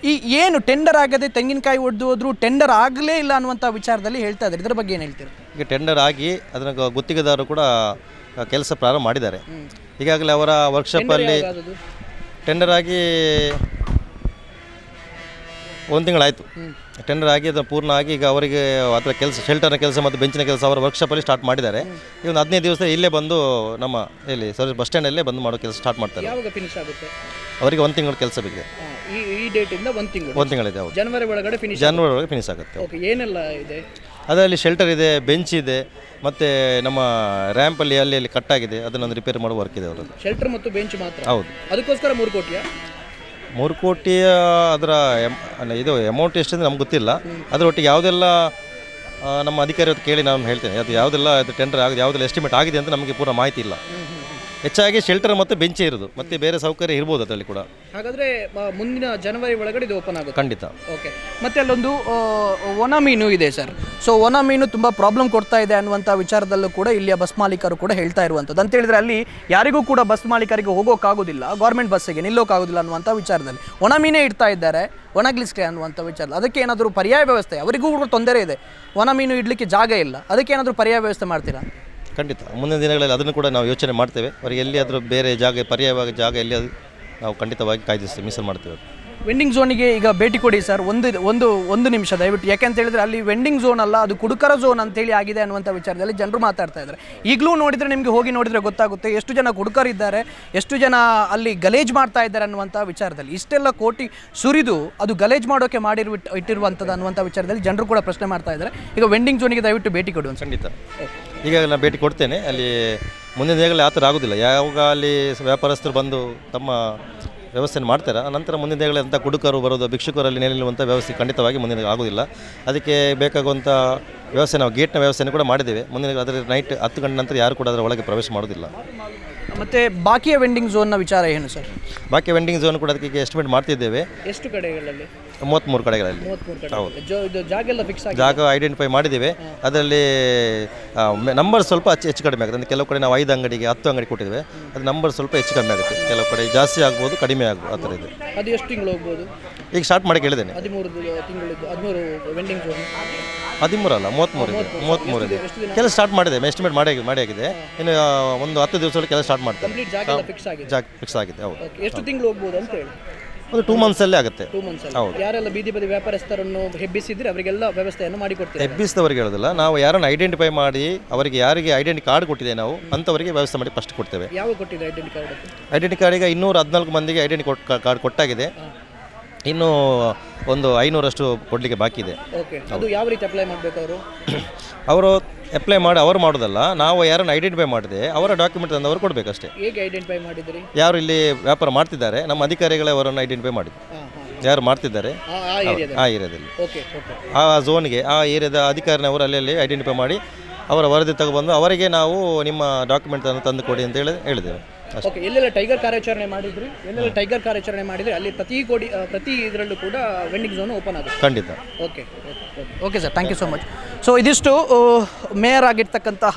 Speaker 1: ಈ ಏನು ಟೆಂಡರ್ ಆಗದೆ ತೆಂಗಿನಕಾಯಿ ಒಡೆದು ಹೋದ್ರು ಟೆಂಡರ್ ಆಗಲೇ ಇಲ್ಲ ಅನ್ನುವಂಥ ವಿಚಾರದಲ್ಲಿ ಹೇಳ್ತಾ ಇದ್ದಾರೆ. ಇದ್ರ ಬಗ್ಗೆ ಏನು ಹೇಳ್ತೀರಾ?
Speaker 2: ಈಗ ಟೆಂಡರ್ ಆಗಿ ಅದನ್ನು ಗ- ಗುತ್ತಿಗೆದಾರರು ಕೂಡ ಕೆಲಸ ಪ್ರಾರಂಭ ಮಾಡಿದ್ದಾರೆ. ಈಗಾಗಲೇ ಅವರ ವರ್ಕ್ಶಾಪಲ್ಲಿ ಟೆಂಡರ್ ಆಗಿ ಒಂದು ತಿಂಗಳಾಯಿತು. ಟೆಂಡರ್ ಆಗಿ ಅದು ಪೂರ್ಣ ಆಗಿ ಈಗ ಅವರಿಗೆ ಅದರ ಕೆಲಸ ಶೆಲ್ಟರ್ನ ಕೆಲಸ ಮತ್ತು ಬೆಂಚಿನ ಕೆಲಸ ಅವರ ವರ್ಕ್ಶಾಪಲ್ಲಿ ಸ್ಟಾರ್ಟ್ ಮಾಡಿದ್ದಾರೆ. ಈ ಒಂದು ಹದಿನೈದು ದಿವಸ ಇಲ್ಲೇ ಬಂದು ನಮ್ಮ ಇಲ್ಲಿ ಸರ್ವಿಸ್ ಬಸ್ ಸ್ಟ್ಯಾಂಡಲ್ಲೇ ಬಂದು ಮಾಡೋ ಕೆಲಸ ಸ್ಟಾರ್ಟ್ ಮಾಡ್ತಾರೆ.
Speaker 1: ಯಾವಾಗ ಫಿನಿಶ್ ಆಗುತ್ತೆ?
Speaker 2: ಅವರಿಗೆ ಒಂದು ತಿಂಗಳು ಕೆಲಸ ಬೇಕಿದೆ
Speaker 1: ಈ ಈ ಡೇಟಿಂದ ಒಂದು ತಿಂಗಳು.
Speaker 2: ಒಂದು ತಿಂಗಳಿದೆ
Speaker 1: ಜನವರಿ ಒಳಗಡೆ ಫಿನಿಶ್
Speaker 2: ಜನವರಿ ಒಳಗೆ ಫಿನಿಶ್ ಆಗುತ್ತೆ
Speaker 1: ಓಕೆ ಏನೆಲ್ಲ ಇದೆ?
Speaker 2: ಅದರಲ್ಲಿ ಶೆಲ್ಟರ್ ಇದೆ ಬೆಂಚ್ ಇದೆ ಮತ್ತೆ ನಮ್ಮ ರ್ಯಾಂಪಲ್ಲಿ ಅಲ್ಲಿ ಅಲ್ಲಿ ಕಟ್ಟಾಗಿದೆ ಅದನ್ನೊಂದು ರಿಪೇರಿ ಮಾಡುವ ವರ್ಕ್ ಇದೆ ಅವರದ್ದು.
Speaker 1: ಶೆಲ್ಟರ್ ಮತ್ತು ಬೆಂಚ್ ಮಾತ್ರ?
Speaker 2: ಹೌದು.
Speaker 1: ಅದಕ್ಕೋಸ್ಕರ ಮೂರು ಕೋಟಿಯಾ?
Speaker 2: ಮೂರು ಕೋಟಿಯ ಅದರ ಎಮ್- ಅಲ್ಲ, ಇದು ಅಮೌಂಟ್ ಅಂದರೆ ನಮ್ಗೆ ಗೊತ್ತಿಲ್ಲ. ಅದರ ಒಟ್ಟಿಗೆ ಯಾವುದೆಲ್ಲ ನಮ್ಮ ಅಧಿಕಾರಿ ಕೇಳಿ ನಾನು ಹೇಳ್ತೇನೆ. ಅದು ಯಾವುದೆಲ್ಲ ಅದು ಟೆಂಡರ್ ಆಗಿದೆ ಯಾವುದೆಲ್ಲ ಎಸ್ಟಿಮೇಟ್ ಆಗಿದೆ ಅಂತ ನಮಗೆ ಪೂರ್ಣ ಮಾಹಿತಿ ಇಲ್ಲ. ಹೆಚ್ಚಾಗಿ ಶೆಲ್ಟರ್ ಮತ್ತು ಬೆಂಚೆ ಇರೋದು. ಮತ್ತೆ ಬೇರೆ ಸೌಕರ್ಯ ಇರ್ಬೋದು ಅದರಲ್ಲಿ ಕೂಡ.
Speaker 1: ಹಾಗಾದ್ರೆ ಮುಂದಿನ ಜನವರಿ ಒಳಗಡೆ ಇದು ಓಪನ್ ಆಗುತ್ತೆ.
Speaker 2: ಖಂಡಿತ.
Speaker 1: ಓಕೆ ಮತ್ತೆ ಅಲ್ಲೊಂದು ಒಣ ಮೀನು ಇದೆ ಸರ್ ಸೊ ಒಣ ಮೀನು ತುಂಬ ಪ್ರಾಬ್ಲಮ್ ಕೊಡ್ತಾ ಇದೆ ಅನ್ನುವಂಥ ವಿಚಾರದಲ್ಲೂ ಕೂಡ ಇಲ್ಲಿಯ ಬಸ್ ಮಾಲೀಕರು ಕೂಡ ಹೇಳ್ತಾ ಇರುವಂಥದ್ದು ಅಂತ ಹೇಳಿದ್ರೆ ಅಲ್ಲಿ ಯಾರಿಗೂ ಕೂಡ ಬಸ್ ಮಾಲೀಕರಿಗೆ ಹೋಗೋಕ್ಕಾಗೋದಿಲ್ಲ. ಗೌರ್ಮೆಂಟ್ ಬಸ್ಸಿಗೆ ನಿಲ್ಲೋಕ್ಕಾಗೋದಿಲ್ಲ ಅನ್ನುವಂಥ ವಿಚಾರದಲ್ಲಿ. ಒಣ ಮೀನೇ ಇಡ್ತಾ ಇದ್ದಾರೆ. ಒಣಗ್ಲಿಸ್ಕೆ ಅನ್ನುವಂಥ ವಿಚಾರ ಅದಕ್ಕೆ ಏನಾದರೂ ಪರ್ಯಾಯ ವ್ಯವಸ್ಥೆ ಅವರಿಗೂ ಕೂಡ ತೊಂದರೆ ಇದೆ. ಒಣ ಮೀನು ಇಡಲಿಕ್ಕೆ ಜಾಗ ಇಲ್ಲ. ಅದಕ್ಕೆ ಏನಾದರೂ ಪರ್ಯಾಯ ವ್ಯವಸ್ಥೆ ಮಾಡ್ತೀರಾ?
Speaker 2: ಖಂಡಿತ. ಮುಂದಿನ ದಿನಗಳಲ್ಲಿ ಅದನ್ನು ಕೂಡ ನಾವು ಯೋಚನೆ ಮಾಡ್ತೇವೆ. ಅವರಿಗೆ ಎಲ್ಲಿಯಾದರೂ ಬೇರೆ ಜಾಗ, ಪರ್ಯಾಯವಾಗಿ ಜಾಗ ಎಲ್ಲಿಯಾದರೂ ನಾವು ಖಂಡಿತವಾಗಿ ಕಾಯ್ದಿಸ್ತೀವಿ ಮೀಸಲು ಮಾಡ್ತೇವೆ.
Speaker 1: ವೆಂಡಿಂಗ್ ಝೋನಿಗೆ ಈಗ ಭೇಟಿ ಕೊಡಿ ಸರ್ ಒಂದು ಒಂದು ಒಂದು ನಿಮಿಷ ದಯವಿಟ್ಟು. ಯಾಕೆಂತ ಹೇಳಿದ್ರೆ ಅಲ್ಲಿ ವೆಂಡಿಂಗ್ ಝೋನ್ ಅಲ್ಲ, ಅದು ಕುಡುಕರ ಝೋನ್ ಅಂತೇಳಿ ಆಗಿದೆ ಅನ್ನುವಂಥ ವಿಚಾರದಲ್ಲಿ ಜನರು ಮಾತಾಡ್ತಾ ಇದ್ದಾರೆ. ಈಗಲೂ ನೋಡಿದರೆ ನಿಮಗೆ ಹೋಗಿ ನೋಡಿದರೆ ಗೊತ್ತಾಗುತ್ತೆ ಎಷ್ಟು ಜನ ಕುಡುಕರಿದ್ದಾರೆ ಎಷ್ಟು ಜನ ಅಲ್ಲಿ ಗಲೇಜ್ ಮಾಡ್ತಾ ಇದ್ದಾರೆ ಅನ್ನುವಂಥ ವಿಚಾರದಲ್ಲಿ. ಇಷ್ಟೆಲ್ಲ ಕೋಟಿ ಸುರಿದು ಅದು ಗಲೇಜ್ ಮಾಡೋಕೆ ಮಾಡಿರು ಇಟ್ಟಿರುವಂಥದ್ದು ಅನ್ನುವಂಥ ವಿಚಾರದಲ್ಲಿ ಜನರು ಕೂಡ ಪ್ರಶ್ನೆ ಮಾಡ್ತಾ ಇದ್ದಾರೆ. ಈಗ ವೆಂಡಿಂಗ್ ಝೋನಿಗೆ ದಯವಿಟ್ಟು ಭೇಟಿ ಕೊಡುವ
Speaker 2: ಖಂಡಿತ. ಈಗ ನಾನು ಭೇಟಿ ಕೊಡ್ತೇನೆ. ಅಲ್ಲಿ ಮುಂದಿನ ದಿನಗಳಲ್ಲಿ ಆ ಥರ ಆಗೋದಿಲ್ಲ. ಯಾವಾಗ ಅಲ್ಲಿ ವ್ಯಾಪಾರಸ್ಥರು ಬಂದು ತಮ್ಮ ವ್ಯವಸ್ಥೆಯನ್ನು ಮಾಡ್ತಾರೆ. ಆ ನಂತರ ಮುಂದಿನ ದಿನಗಳಲ್ಲಿ ಅಂಥ ಕುಡುಕರು ಬರೋದು ಭಿಕ್ಷುಕರಲ್ಲಿ ನಿಲ್ಲುವಂಥ ವ್ಯವಸ್ಥೆ ಖಂಡಿತವಾಗಿ ಮುಂದಿನ ದಿನ ಆಗೋದಿಲ್ಲ ಅದಕ್ಕೆ ಬೇಕಾಗುವಂಥ ವ್ಯವಸ್ಥೆ ನಾವು ಗೇಟ್ನ ವ್ಯವಸ್ಥೆಯನ್ನು ಕೂಡ ಮಾಡಿದ್ದೇವೆ. ಮುಂದಿನ ಅದರ ನೈಟ್ ಹತ್ತು ಗಂಟೆ ನಂತರ ಯಾರು ಕೂಡ ಅದರ ಒಳಗೆ ಪ್ರವೇಶ ಮಾಡೋದಿಲ್ಲ
Speaker 1: ಮತ್ತು ಬಾಕಿಯ ವೆಂಡಿಂಗ್ ಝೋನ್ನ ವಿಚಾರ ಏನು ಸರ್?
Speaker 2: ಬಾಕಿ ವೆಂಡಿಂಗ್ ಝೋನ್ ಕೂಡ ಅದಕ್ಕೆ ಎಸ್ಟಿಮೇಟ್ ಮಾಡ್ತಿದ್ದೇವೆ.
Speaker 1: ಎಷ್ಟು ಕಡೆಗಳಲ್ಲಿ?
Speaker 2: ಮೂವತ್ತ್ಮೂರು ಕಡೆಗಳಲ್ಲಿ.
Speaker 1: ಹೌದು. ಇದು ಜಾಗ ಎಲ್ಲ ಫಿಕ್ಸ್ ಆಗಿ
Speaker 2: ಜಾಗ ಐಡೆಂಟಿಫೈ ಮಾಡಿದ್ದೀವಿ. ಅದರಲ್ಲಿ ನಂಬರ್ ಸ್ವಲ್ಪ ಹೆಚ್ಚು ಹೆಚ್ಚು ಕಡಿಮೆ ಆಗುತ್ತೆ. ಅಂದರೆ ಕೆಲವು ಕಡೆ ನಾವು ಐದು ಅಂಗಡಿಗೆ ಹತ್ತು ಅಂಗಡಿ ಕೊಟ್ಟಿದ್ದೇವೆ. ಅದು ನಂಬರ್ ಸ್ವಲ್ಪ ಹೆಚ್ಚು ಕಡಿಮೆ ಆಗುತ್ತೆ. ಕೆಲವು ಕಡೆ ಜಾಸ್ತಿ ಆಗ್ಬೋದು ಕಡಿಮೆ ಆಗ್ಬೋದು ಆ ಥರ ಇದೆ.
Speaker 1: ಅದು ಎಷ್ಟು ತಿಂಗಳು ಹೋಗ್ಬೋದು?
Speaker 2: ಈಗ ಸ್ಟಾರ್ಟ್ ಮಾಡಿ ಕೇಳಿದ್ದೇನೆ
Speaker 1: ಹದಿಮೂರು ತಿಂಗಳಿದ್ದು. ಹದಿಮೂರು ವೆಂಡಿಂಗ್ ಝೋನ್
Speaker 2: ಹದಿಮೂರು ಅಲ್ಲ ಮೂವತ್ತ್ಮೂರು ಇದೆ. ಮೂವತ್ತ್ಮೂರು. ಇದೆ. ಕೆಲಸ ಸ್ಟಾರ್ಟ್ ಮಾಡಿದೆ ಎಸ್ಟಿಮೇಟ್ ಮಾಡಿ ಮಾಡಿ ಆಗಿದೆ. ಇನ್ನು ಒಂದು ಹತ್ತು ದಿವಸದಲ್ಲಿ ಕೆಲಸ ಸ್ಟಾರ್ಟ್ ಮಾಡ್ತಾರೆ
Speaker 1: ಕಂಪ್ಲೀಟ್ ಜಾಗ ಎಲ್ಲ ಫಿಕ್ಸ್ ಆಗಿದೆ.
Speaker 2: ಜಾಗ ಫಿಕ್ಸ್ ಆಗಿದೆ ಹೌದು.
Speaker 1: ಎಷ್ಟು ತಿಂಗಳು ಹೋಗ್ಬೋದು ಅಂತ ಹೇಳಿ.
Speaker 2: ಒಂದು ಟೂ ಮಂತ್ಸಲ್ಲೇ ಆಗುತ್ತೆ.
Speaker 1: ಟೂ ಮಂತ್ಸ್
Speaker 2: ಹೌದು.
Speaker 1: ಯಾರೆಲ್ಲ ಬೀದಿ ಬದಿ ವ್ಯಾಪಾರಸ್ಥರನ್ನು ಹೆಬ್ಬಿಸಿದ್ರೆ ಅವರಿಗೆಲ್ಲ ವ್ಯವಸ್ಥೆಯನ್ನು ಮಾಡಿಕೊಡ್ತೀವಿ
Speaker 2: ಹೆಬ್ಬಿಸಿದವರಿಗೆ ಹೇಳೋದಿಲ್ಲ. ನಾವು ಯಾರನ್ನು ಐಡೆಂಟಿಫೈ ಮಾಡಿ ಅವರಿಗೆ ಯಾರಿಗೆ ಐಡೆಂಟಿ ಕಾರ್ಡ್ ಕೊಟ್ಟಿದೆ ನಾವು ಅಂಥವರಿಗೆ ವ್ಯವಸ್ಥೆ ಮಾಡಿ ಫಸ್ಟ್ ಕೊಡ್ತೇವೆ.
Speaker 1: ಯಾವ ಕೊಟ್ಟಿದೆ ಐಡೆಂಟಿ ಕಾರ್ಡ್
Speaker 2: ಐಡೆಂಟಿ ಕಾರ್ಡಿಗೆ ಇನ್ನೂರ ಹದಿನಾಲ್ಕು ಮಂದಿಗೆ ಐಡೆಂಟಿ ಕಾರ್ಡ್ ಕೊಟ್ಟಾಗಿದೆ. ಇನ್ನೂ ಒಂದು ಐನೂರಷ್ಟು ಕೊಡಲಿಕ್ಕೆ ಬಾಕಿ ಇದೆ
Speaker 1: ಓಕೆ ಅದು ಯಾವ ರೀತಿ ಅಪ್ಲೈ ಮಾಡಬೇಕು ಅವರು? (coughs)
Speaker 2: ಅವರು ಅಪ್ಲೈ ಮಾಡಿ ಅವರು ಮಾಡೋದಲ್ಲ. ನಾವು ಯಾರನ್ನು ಐಡೆಂಟಿಫೈ ಮಾಡಿದೆ ಅವರ ಡಾಕ್ಯುಮೆಂಟ್ ತಂದು ಅವರು ಕೊಡಬೇಕಷ್ಟೇ.
Speaker 1: ಹೇಗೆ ಐಡೆಂಟಿಫೈ ಮಾಡಿದ್ರಿ?
Speaker 2: ಯಾರು ಇಲ್ಲಿ ವ್ಯಾಪಾರ ಮಾಡ್ತಿದ್ದಾರೆ ನಮ್ಮ ಅಧಿಕಾರಿಗಳೇ ಅವರನ್ನು ಐಡೆಂಟಿಫೈ
Speaker 1: ಹಾಂ
Speaker 2: ಯಾರು ಮಾಡ್ತಿದ್ದಾರೆ?
Speaker 1: ಆ ಆ ಏರಿಯಾದಲ್ಲಿ?
Speaker 2: ಆ
Speaker 1: ಓಕೆ ಓಕೆ
Speaker 2: ಆ ಝೋನ್ಗೆ ಆ ಏರಿಯಾದ ಅಧಿಕಾರಿನವರು ಅಲ್ಲಿ ಐಡೆಂಟಿಫೈ ಮಾಡಿ ಅವರ ವರದಿ ತಗೊಬಂದು ಅವರಿಗೆ ನಾವು ನಿಮ್ಮ ಡಾಕ್ಯುಮೆಂಟ್ ತಂದು ಕೊಡಿ ಅಂತ ಹೇಳಿ ಹೇಳಿದ್ದೇವೆ.
Speaker 1: ಓಕೆ ಎಲ್ಲೆಲ್ಲ ಟೈಗರ್ ಕಾರ್ಯಾಚರಣೆ ಮಾಡಿದ್ರಿ? ಎಲ್ಲೆಲ್ಲ ಟೈಗರ್ ಕಾರ್ಯಾಚರಣೆ ಮಾಡಿದ್ರೆ? ಅಲ್ಲಿ ಪ್ರತಿ ಕೋಡಿ ಪ್ರತಿ ಇದರಲ್ಲೂ ಕೂಡ ವೆಂಡಿಂಗ್ ಝೋನ್ ಓಪನ್ ಆಗುತ್ತೆ.
Speaker 2: ಖಂಡಿತ.
Speaker 1: Okay okay sir thank you so much so ಇದಿಷ್ಟು ಮೇಯರ್ ಆಗಿರ್ತಕ್ಕಂತಹ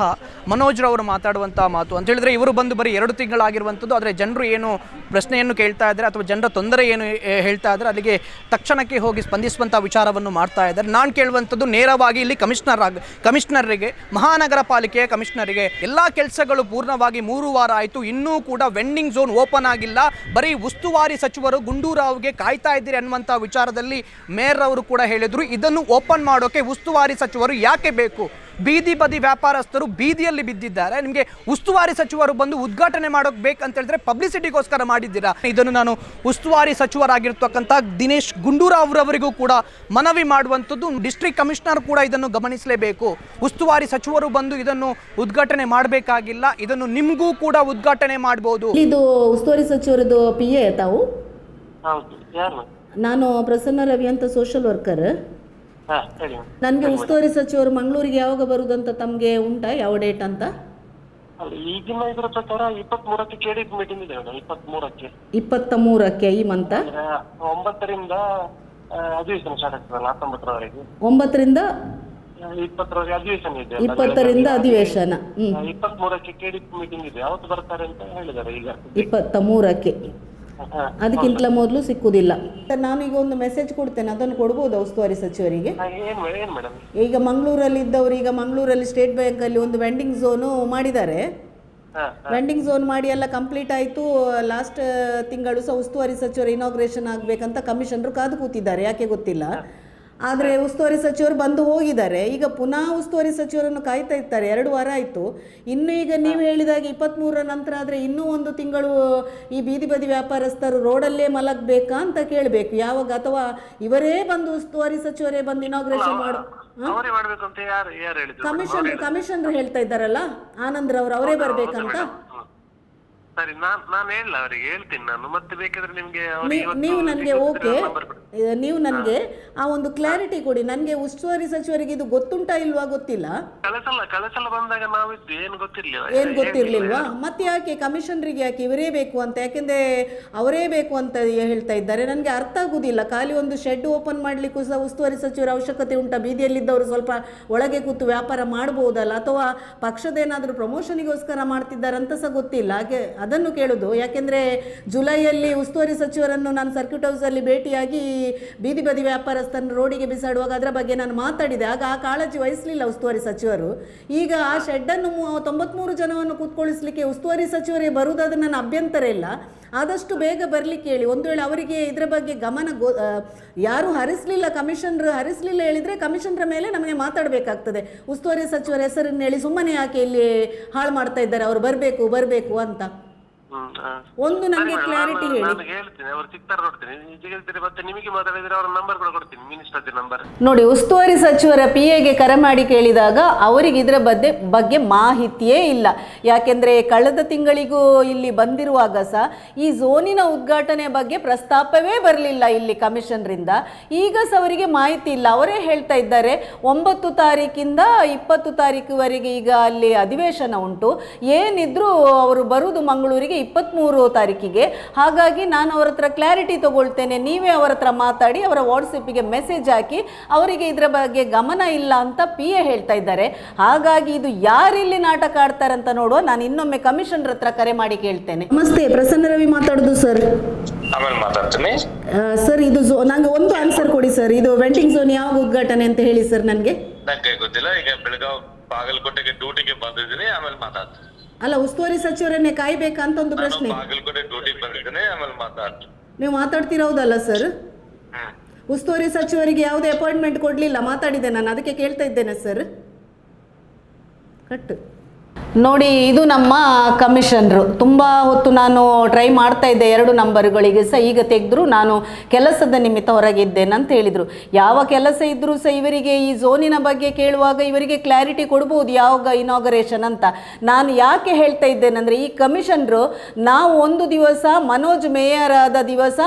Speaker 1: ಮನೋಜ್ ರವರು ಮಾತಾಡುವಂಥ ಮಾತು ಅಂತ ಹೇಳಿದ್ರೆ ಇವರು ಬಂದು ಬರೀ ಎರಡು ತಿಂಗಳಾಗಿರುವಂಥದ್ದು ಆದರೆ ಜನರು ಏನು ಪ್ರಶ್ನೆಯನ್ನು ಕೇಳ್ತಾ ಇದ್ದಾರೆ ಅಥವಾ ಜನರ ತೊಂದರೆ ಏನು ಹೇಳ್ತಾ ಇದ್ದಾರೆ ಅಲ್ಲಿಗೆ ತಕ್ಷಣಕ್ಕೆ ಹೋಗಿ ಸ್ಪಂದಿಸುವಂಥ ವಿಚಾರವನ್ನು ಮಾಡ್ತಾ ಇದ್ದಾರೆ. ನಾನು ಕೇಳುವಂಥದ್ದು ನೇರವಾಗಿ ಇಲ್ಲಿ ಕಮಿಷನರ್ ಆಗ ಕಮಿಷನರಿಗೆ ಮಹಾನಗರ ಪಾಲಿಕೆಯ ಕಮಿಷನರಿಗೆ ಎಲ್ಲ ಕೆಲಸಗಳು ಪೂರ್ಣವಾಗಿ ಮೂರು ವಾರ ಆಯಿತು ಇನ್ನೂ ಕೂಡ ವೆಂಡಿಂಗ್ ಝೋನ್ ಓಪನ್ ಆಗಿಲ್ಲ. ಬರೀ ಉಸ್ತುವಾರಿ ಸಚಿವರು ಗುಂಡೂರಾವ್ಗೆ ಕಾಯ್ತಾ ಇದ್ದೀರಿ ಅನ್ನುವಂಥ ವಿಚಾರದಲ್ಲಿ ಮೇಯರ್ ಅವರು ಕೂಡ ಹೇಳಿದರು. ಇದನ್ನು ಓಪನ್ ಮಾಡೋಕೆ ಉಸ್ತುವಾರಿ ಸಚಿವರು ಯಾಕೆ ಬೇಕು? ಬೀದಿ ಬದಿ ವ್ಯಾಪಾರಸ್ಥರು ಬೀದಿಯಲ್ಲಿ ಬಿದ್ದಿದ್ದಾರೆ. ನಿಮಗೆ ಉಸ್ತುವಾರಿ ಸಚಿವರು ಬಂದು ಉದ್ಘಾಟನೆ ಮಾಡೋಕೆ ಬೇಕಂತ ಹೇಳಿದ್ರೆ ಪಬ್ಲಿಸಿಟಿಗೋಸ್ಕರ ಮಾಡಿದ್ದೀರಾ? ಇದನ್ನು ನಾನು ಉಸ್ತುವಾರಿ ಸಚಿವರಾಗಿರ್ತಕ್ಕಂಥ ದಿನೇಶ್ ಗುಂಡೂರಾವ್ ರವರಿಗೂ ಕೂಡ ಮನವಿ ಮಾಡುವಂಥದ್ದು. ಡಿಸ್ಟ್ರಿಕ್ಟ್ ಕಮಿಷನರ್ ಕೂಡ ಇದನ್ನು ಗಮನಿಸಲೇಬೇಕು. ಉಸ್ತುವಾರಿ ಸಚಿವರು ಬಂದು ಇದನ್ನು ಉದ್ಘಾಟನೆ ಮಾಡಬೇಕಾಗಿಲ್ಲ. ಇದನ್ನು ನಿಮಗೂ ಕೂಡ ಉದ್ಘಾಟನೆ ಮಾಡಬಹುದು
Speaker 3: ಇದು ಉಸ್ತುವಾರಿ ಸಚಿವರದು ಪಿ ಎ ತಾವು? ನಾನು ಪ್ರಸನ್ನ ರವಿ ಅಂತ ಸೋಷಿಯಲ್ ವರ್ಕರ್
Speaker 7: ಹೇಳಿ
Speaker 3: ನನಗೆ ಉಸ್ತುವಾರಿ ಸಚಿವರು ಮಂಗಳೂರಿಗೆ ಯಾವಾಗ ಬರುದಂತ ತಮಗೆ ಉಂಟಾ? ಯಾವ ಡೇಟ್ ಅಂತ?
Speaker 7: ಅಲ್ಲ, ಈಗಿನ ಇದರ ಪ್ರಕಾರ ಇಪ್ಪತ್ತ್ ಮೂರಕ್ಕೆ ಕೇಳಿದ ಮೀಟಿಂಗ್ ಇದೆ ಮೇಡಮ್ ಇಪ್ಪತ್ತ್ ಮೂರಕ್ಕೆ
Speaker 3: ಇಪ್ಪತ್ತ ಮೂರಕ್ಕೆ ಈ ಮಂತ
Speaker 7: ಒಂಬತ್ತರಿಂದ ಆ, ಅಧಿವೇಶನ ಸ್ಟಾರ್ಟ್ ಆಗ್ತದಲ್ಲ ಹತ್ತೊಂಬತ್ತರವರೆಗೆ.
Speaker 3: ಒಂಬತ್ತರಿಂದ?
Speaker 7: ಇಪ್ಪತ್ತರವರೆಗೆ ಅಧಿವೇಶನ ಇದೆ?
Speaker 3: ಇಪ್ಪತ್ತರಿಂದ ಅಧಿವೇಶನ ಹ್ಮ್.
Speaker 7: ಇಪ್ಪತ್ತ್ ಮೂರಕ್ಕೆ ಕೇಳಿದ ಮೀಟಿಂಗ್ ಇದೆ ಯಾವತ್ತು ಬರ್ತಾರೆ ಅಂತ ಹೇಳಿದ್ದಾರೆ ಈಗ.
Speaker 3: ಇಪ್ಪತ್ತ ಮೂರಕ್ಕೆ. ಅದಕ್ಕಿಂತಲ ಮೊದಲು ಸಿಕ್ಕುದಿಲ್ಲ. ನಾನು ಈಗ ಒಂದು ಮೆಸೇಜ್ ಕೊಡ್ತೇನೆ. ಅದನ್ನು ಕೊಡ್ಬೋದು ಉಸ್ತುವಾರಿ ಸಚಿವರಿಗೆ? ಈಗ ಮಂಗಳೂರಲ್ಲಿ ಇದ್ದವರು ಈಗ ಮಂಗಳೂರಲ್ಲಿ ಸ್ಟೇಟ್ ಬ್ಯಾಂಕಲ್ಲಿ ಒಂದು ವೆಂಡಿಂಗ್ ಝೋನು ಮಾಡಿದ್ದಾರೆ. ವೆಂಡಿಂಗ್ ಝೋನ್ ಮಾಡಿ ಎಲ್ಲ ಕಂಪ್ಲೀಟ್ ಆಯಿತು. ಲಾಸ್ಟ್ ತಿಂಗಳು ಸಹ ಉಸ್ತುವಾರಿ ಸಚಿವರು ಇನಾಗ್ರೇಷನ್ ಆಗಬೇಕಂತ ಕಮಿಷನರು ಕಾದು ಕೂತಿದ್ದಾರೆ. ಯಾಕೆ ಗೊತ್ತಿಲ್ಲ? ಆದರೆ ಉಸ್ತುವಾರಿ ಸಚಿವರು ಬಂದು ಹೋಗಿದ್ದಾರೆ. ಈಗ ಪುನಃ ಉಸ್ತುವಾರಿ ಸಚಿವರನ್ನು ಕಾಯ್ತಾ ಇರ್ತಾರೆ ಎರಡು ವಾರ ಆಯಿತು. ಇನ್ನು ಈಗ ನೀವು ಹೇಳಿದಾಗ ಇಪ್ಪತ್ತ್ಮೂರರ ನಂತರ ಆದರೆ ಇನ್ನೂ ಒಂದು ತಿಂಗಳು ಈ ಬೀದಿ ಬದಿ ವ್ಯಾಪಾರಸ್ಥರು ರೋಡಲ್ಲೇ ಮಲಗಬೇಕಾ ಅಂತ ಕೇಳಬೇಕು. ಯಾವಾಗ ಅಥವಾ ಇವರೇ ಬಂದು ಉಸ್ತುವಾರಿ ಸಚಿವರೇ ಬಂದು ಇನಾಗ್ರೇಷನ್ ಮಾಡು
Speaker 7: ಕಮಿಷನ್
Speaker 3: ಕಮಿಷನರ್ ಕಮಿಷನರ್ ಹೇಳ್ತಾ ಇದ್ದಾರಲ್ಲ? ಆನಂದ್ ರವರು ಅವರೇ ಬರ್ಬೇಕಂತ?
Speaker 7: ಸರಿ ನಾನ್ ನಾನು ಹೇಳಲ್ಲ ಅವರಿಗೆ ಹೇಳ್ತೀನಿ ನಾನು. ಮತ್ತೆ ಬೇಕಾದ್ರೆ ನಿಮ್ಗೆ ಅವ್ರಿಗೆ
Speaker 3: ನೀ-
Speaker 7: ಇವತ್ತು
Speaker 3: ನೀವು ನನಗೆ
Speaker 7: ಸಿಕ್ಕಿದ್ರೆ
Speaker 3: ಓಕೆ. ನೀವು ನನಗೆ ಆ ಒಂದು ಕ್ಲಾರಿಟಿ ಕೊಡಿ. ನನಗೆ ಉಸ್ತುವಾರಿ ಸಚಿವರಿಗೆ ಇದು ಗೊತ್ತುಂಟಾ ಇಲ್ವಾ ಗೊತ್ತಿಲ್ಲ?
Speaker 7: ಕಳಸಲ್ಲ ಕಳಸಲ್ಲ ಬಂದಾಗ ನಾವಿದ್ದು ಏನು ಗೊತ್ತಿರ್ಲಿಲ್ಲ
Speaker 3: ಏನು ಗೊತ್ತಿರ್ಲಿಲ್ವಾ? ಮತ್ತೆ ಯಾಕೆ ಕಮಿಷನರಿಗೆ ಯಾಕೆ ಇವರೇ ಬೇಕು ಅಂತ ಯಾಕೆಂದ್ರೆ ಅವರೇ ಬೇಕು ಅಂತ ಹೇಳ್ತಾ ಇದ್ದಾರೆ? ನನಗೆ ಅರ್ಥ ಆಗುದಿಲ್ಲ. ಖಾಲಿ ಒಂದು ಶೆಡ್ ಓಪನ್ ಮಾಡಲಿಕ್ಕೂ ಸಹ ಉಸ್ತುವಾರಿ ಸಚಿವರ ಅವಶ್ಯಕತೆ ಉಂಟಾ. ಬೀದಿಯಲ್ಲಿದ್ದವರು ಸ್ವಲ್ಪ ಒಳಗೆ ಕೂತು ವ್ಯಾಪಾರ ಮಾಡ್ಬೋದಲ್ಲ ಅಥವಾ ಪಕ್ಷದ ಏನಾದ್ರೂ ಪ್ರಮೋಷನಿಗೋಸ್ಕರ ಮಾಡ್ತಿದ್ದಾರೆ ಅಂತ ಸಹ ಗೊತ್ತಿಲ್ಲ. ಹಾಗೆ ಅದನ್ನು ಕೇಳೋದು. ಯಾಕೆಂದರೆ ಜುಲೈಯಲ್ಲಿ ಉಸ್ತುವಾರಿ ಸಚಿವರನ್ನು ನಾನು ಸರ್ಕ್ಯೂಟ್ ಹೌಸಲ್ಲಿ ಭೇಟಿಯಾಗಿ ಬೀದಿ ಬದಿ ವ್ಯಾಪಾರಸ್ಥರನ್ನು ರೋಡಿಗೆ ಬಿಸಾಡುವಾಗ ಅದರ ಬಗ್ಗೆ ನಾನು ಮಾತಾಡಿದೆ. ಆಗ ಆ ಕಾಳಜಿ ವಹಿಸಲಿಲ್ಲ ಉಸ್ತುವಾರಿ ಸಚಿವರು. ಈಗ ಆ ಶೆಡ್ಡನ್ನು ತೊಂಬತ್ಮೂರು ಜನವನ್ನು ಕೂತ್ಕೊಳ್ಳಿಸ್ಲಿಕ್ಕೆ ಉಸ್ತುವಾರಿ ಸಚಿವರೇ ಬರುವುದಾದ್ರೆ ನನ್ನ ಅಭ್ಯಂತರ ಇಲ್ಲ. ಆದಷ್ಟು ಬೇಗ ಬರಲಿಕ್ಕೆ ಹೇಳಿ. ಒಂದು ವೇಳೆ ಅವರಿಗೆ ಇದರ ಬಗ್ಗೆ ಗಮನ ಗೋ ಯಾರು ಹರಿಸಲಿಲ್ಲ, ಕಮಿಷನರ್ ಹರಿಸಲಿಲ್ಲ ಹೇಳಿದರೆ ಕಮಿಷನ್ರ ಮೇಲೆ ನಮಗೆ ಮಾತಾಡಬೇಕಾಗ್ತದೆ. ಉಸ್ತುವಾರಿ ಸಚಿವರ ಹೆಸರನ್ನು ಹೇಳಿ ಸುಮ್ಮನೆ ಯಾಕೆ ಇಲ್ಲಿ ಹಾಳು ಮಾಡ್ತಾ ಇದ್ದಾರೆ? ಅವರು ಬರಬೇಕು ಬರಬೇಕು ಅಂತ. ಒಂದು ನಮಗೆ ಕ್ಲಾರಿಟಿ ಹೇಳಿ.
Speaker 7: ಹೇಳ್ತೀನಿ ಅವ್ರು ಸಿಗ್ತಾರೆ ನೋಡ್ತೀನಿ. ನಿಜ ಮತ್ತೆ ನಿಮಗೆ ಮಾತಾಡಿದ್ರೆ ಅವ್ರ ನಂಬರ್ ಕೂಡ ಕೊಡ್ತೀನಿ ಮಿನಿಸ್ಟರ್ ನಂಬರ್
Speaker 3: ನೋಡಿ ಉಸ್ತುವಾರಿ ಸಚಿವರ ಪಿ ಎಗೆ ಕರೆ ಮಾಡಿ ಕೇಳಿದಾಗ ಅವರಿಗೆ ಇದರ ಬಗ್ಗೆ ಬಗ್ಗೆ ಮಾಹಿತಿಯೇ ಇಲ್ಲ. ಯಾಕೆಂದ್ರೆ ಕಳೆದ ತಿಂಗಳಿಗೂ ಇಲ್ಲಿ ಬಂದಿರುವಾಗ ಸಹ ಈ ಝೋನಿನ ಉದ್ಘಾಟನೆ ಬಗ್ಗೆ ಪ್ರಸ್ತಾಪವೇ ಬರಲಿಲ್ಲ ಇಲ್ಲಿ ಕಮಿಷನ್ರಿಂದ. ಈಗ ಸಹ ಅವರಿಗೆ ಮಾಹಿತಿ ಇಲ್ಲ. ಅವರೇ ಹೇಳ್ತಾ ಇದ್ದಾರೆ ಒಂಬತ್ತು ತಾರೀಕಿಂದ ಇಪ್ಪತ್ತು ತಾರೀಕುವರೆಗೆ ಈಗ ಅಲ್ಲಿ ಅಧಿವೇಶನ ಉಂಟು. ಏನಿದ್ರೂ ಅವರು ಬರುವುದು ಮಂಗಳೂರಿಗೆ ಇಪ್ಪತ್ತ್ಮೂರು ತಾರೀಕಿಗೆ. ಹಾಗಾಗಿ ನಾನು ಅವರ ಹತ್ರ ಕ್ಲಾರಿಟಿ ತಗೊಳ್ತೇನೆ. ನೀವೇ ಅವರ ಹತ್ರ ಮಾತಾಡಿ ಅವರ ವಾಟ್ಸಪ್ಪಿಗೆ ಮೆಸೇಜ್ ಹಾಕಿ ಅವರಿಗೆ ಇದರ ಬಗ್ಗೆ ಗಮನ ಇಲ್ಲ ಅಂತ ಪಿ ಎ ಹೇಳ್ತಾ ಇದ್ದಾರೆ. ಹಾಗಾಗಿ ಇದು ಯಾರಿಲ್ಲಿ ನಾಟಕ ಆಡ್ತಾರೆ ಅಂತ ನೋಡುವ ನಾನು ಇನ್ನೊಮ್ಮೆ ಕಮಿಷನರ್ ಹತ್ರ ಕರೆ ಮಾಡಿ ಕೇಳ್ತೇನೆ. ನಮಸ್ತೆ ಪ್ರಸನ್ನ ರವಿ ಮಾತಾಡೋದು ಸರ್
Speaker 4: ಆಮೇಲೆ ಮಾತಾಡ್ತೀನಿ.
Speaker 3: ಸರ್ ಇದು ಝೋ ನಂಗೆ ಒಂದು ಆನ್ಸರ್ ಕೊಡಿ ಸರ್ ಇದು ವೆಂಟಿಂಗ್ ಝೋನ್ ಯಾವಾಗ ಉದ್ಘಾಟನೆ ಅಂತ ಹೇಳಿ ಸರ್ ನನಗೆ.
Speaker 4: ನನಗೆ ಗೊತ್ತಿಲ್ಲ. ಈಗ ಬೆಳಗಾವ್ ಬಾಗಲಕೋಟೆಗೆ ಡ್ಯೂಟಿಗೆ ಬಂದಿದ್ದೀನಿ ಆಮೇಲೆ ಮಾತಾಡ್ತೀನಿ.
Speaker 3: ಅಲ್ಲ ಉಸ್ತುವಾರಿ ಸಚಿವರನ್ನೇ ಕಾಯ್ಬೇಕಾ ಅಂತ ಒಂದು ಪ್ರಶ್ನೆ.
Speaker 4: ಬಾಗಲಕೋಟೆ ಡ್ಯೂಟಿಗೆ ಬಂದಿದ್ದೀನಿ ಆಮೇಲೆ ಮಾತಾಡ್ತೀನಿ.
Speaker 3: ನೀವು ಮಾತಾಡ್ತಿರೋದಲ್ಲ ಸರ್?
Speaker 4: ಹ್ಮ್
Speaker 3: ಉಸ್ತುವಾರಿ ಸಚಿವರಿಗೆ ಯಾವುದೇ ಅಪಾಯಿಂಟ್ಮೆಂಟ್ ಕೊಡ್ಲಿಲ್ಲ ಮಾತಾಡಿದೆ ನಾನು ಅದಕ್ಕೆ ಕೇಳ್ತಾ ಇದ್ದೇನೆ ಸರ್. ಕಟ್ಟು. ನೋಡಿ, ಇದು ನಮ್ಮ ಕಮಿಷನ್ರು. ತುಂಬ ಹೊತ್ತು ನಾನು ಟ್ರೈ ಮಾಡ್ತಾ ಇದ್ದೆ ಎರಡು ನಂಬರ್ಗಳಿಗೆ ಸಹ. ಈಗ ತೆಗೆದ್ರು, ನಾನು ಕೆಲಸದ ನಿಮಿತ್ತ ಹೊರಗಿದ್ದೇನೆ ಅಂತ ಹೇಳಿದರು. ಯಾವ ಕೆಲಸ ಇದ್ದರೂ ಸಹ ಇವರಿಗೆ ಈ ಝೋನಿನ ಬಗ್ಗೆ ಕೇಳುವಾಗ ಇವರಿಗೆ ಕ್ಲಾರಿಟಿ ಕೊಡ್ಬೋದು ಯಾವಾಗ ಇನಾಗರೇಷನ್ ಅಂತ. ನಾನು ಯಾಕೆ ಹೇಳ್ತಾ ಇದ್ದೇನೆಂದರೆ ಈ ಕಮಿಷನ್ರು ನಾವು ಒಂದು ದಿವಸ ಮನೋಜ್ ಮೇಯರ್ ಆದ ದಿವಸ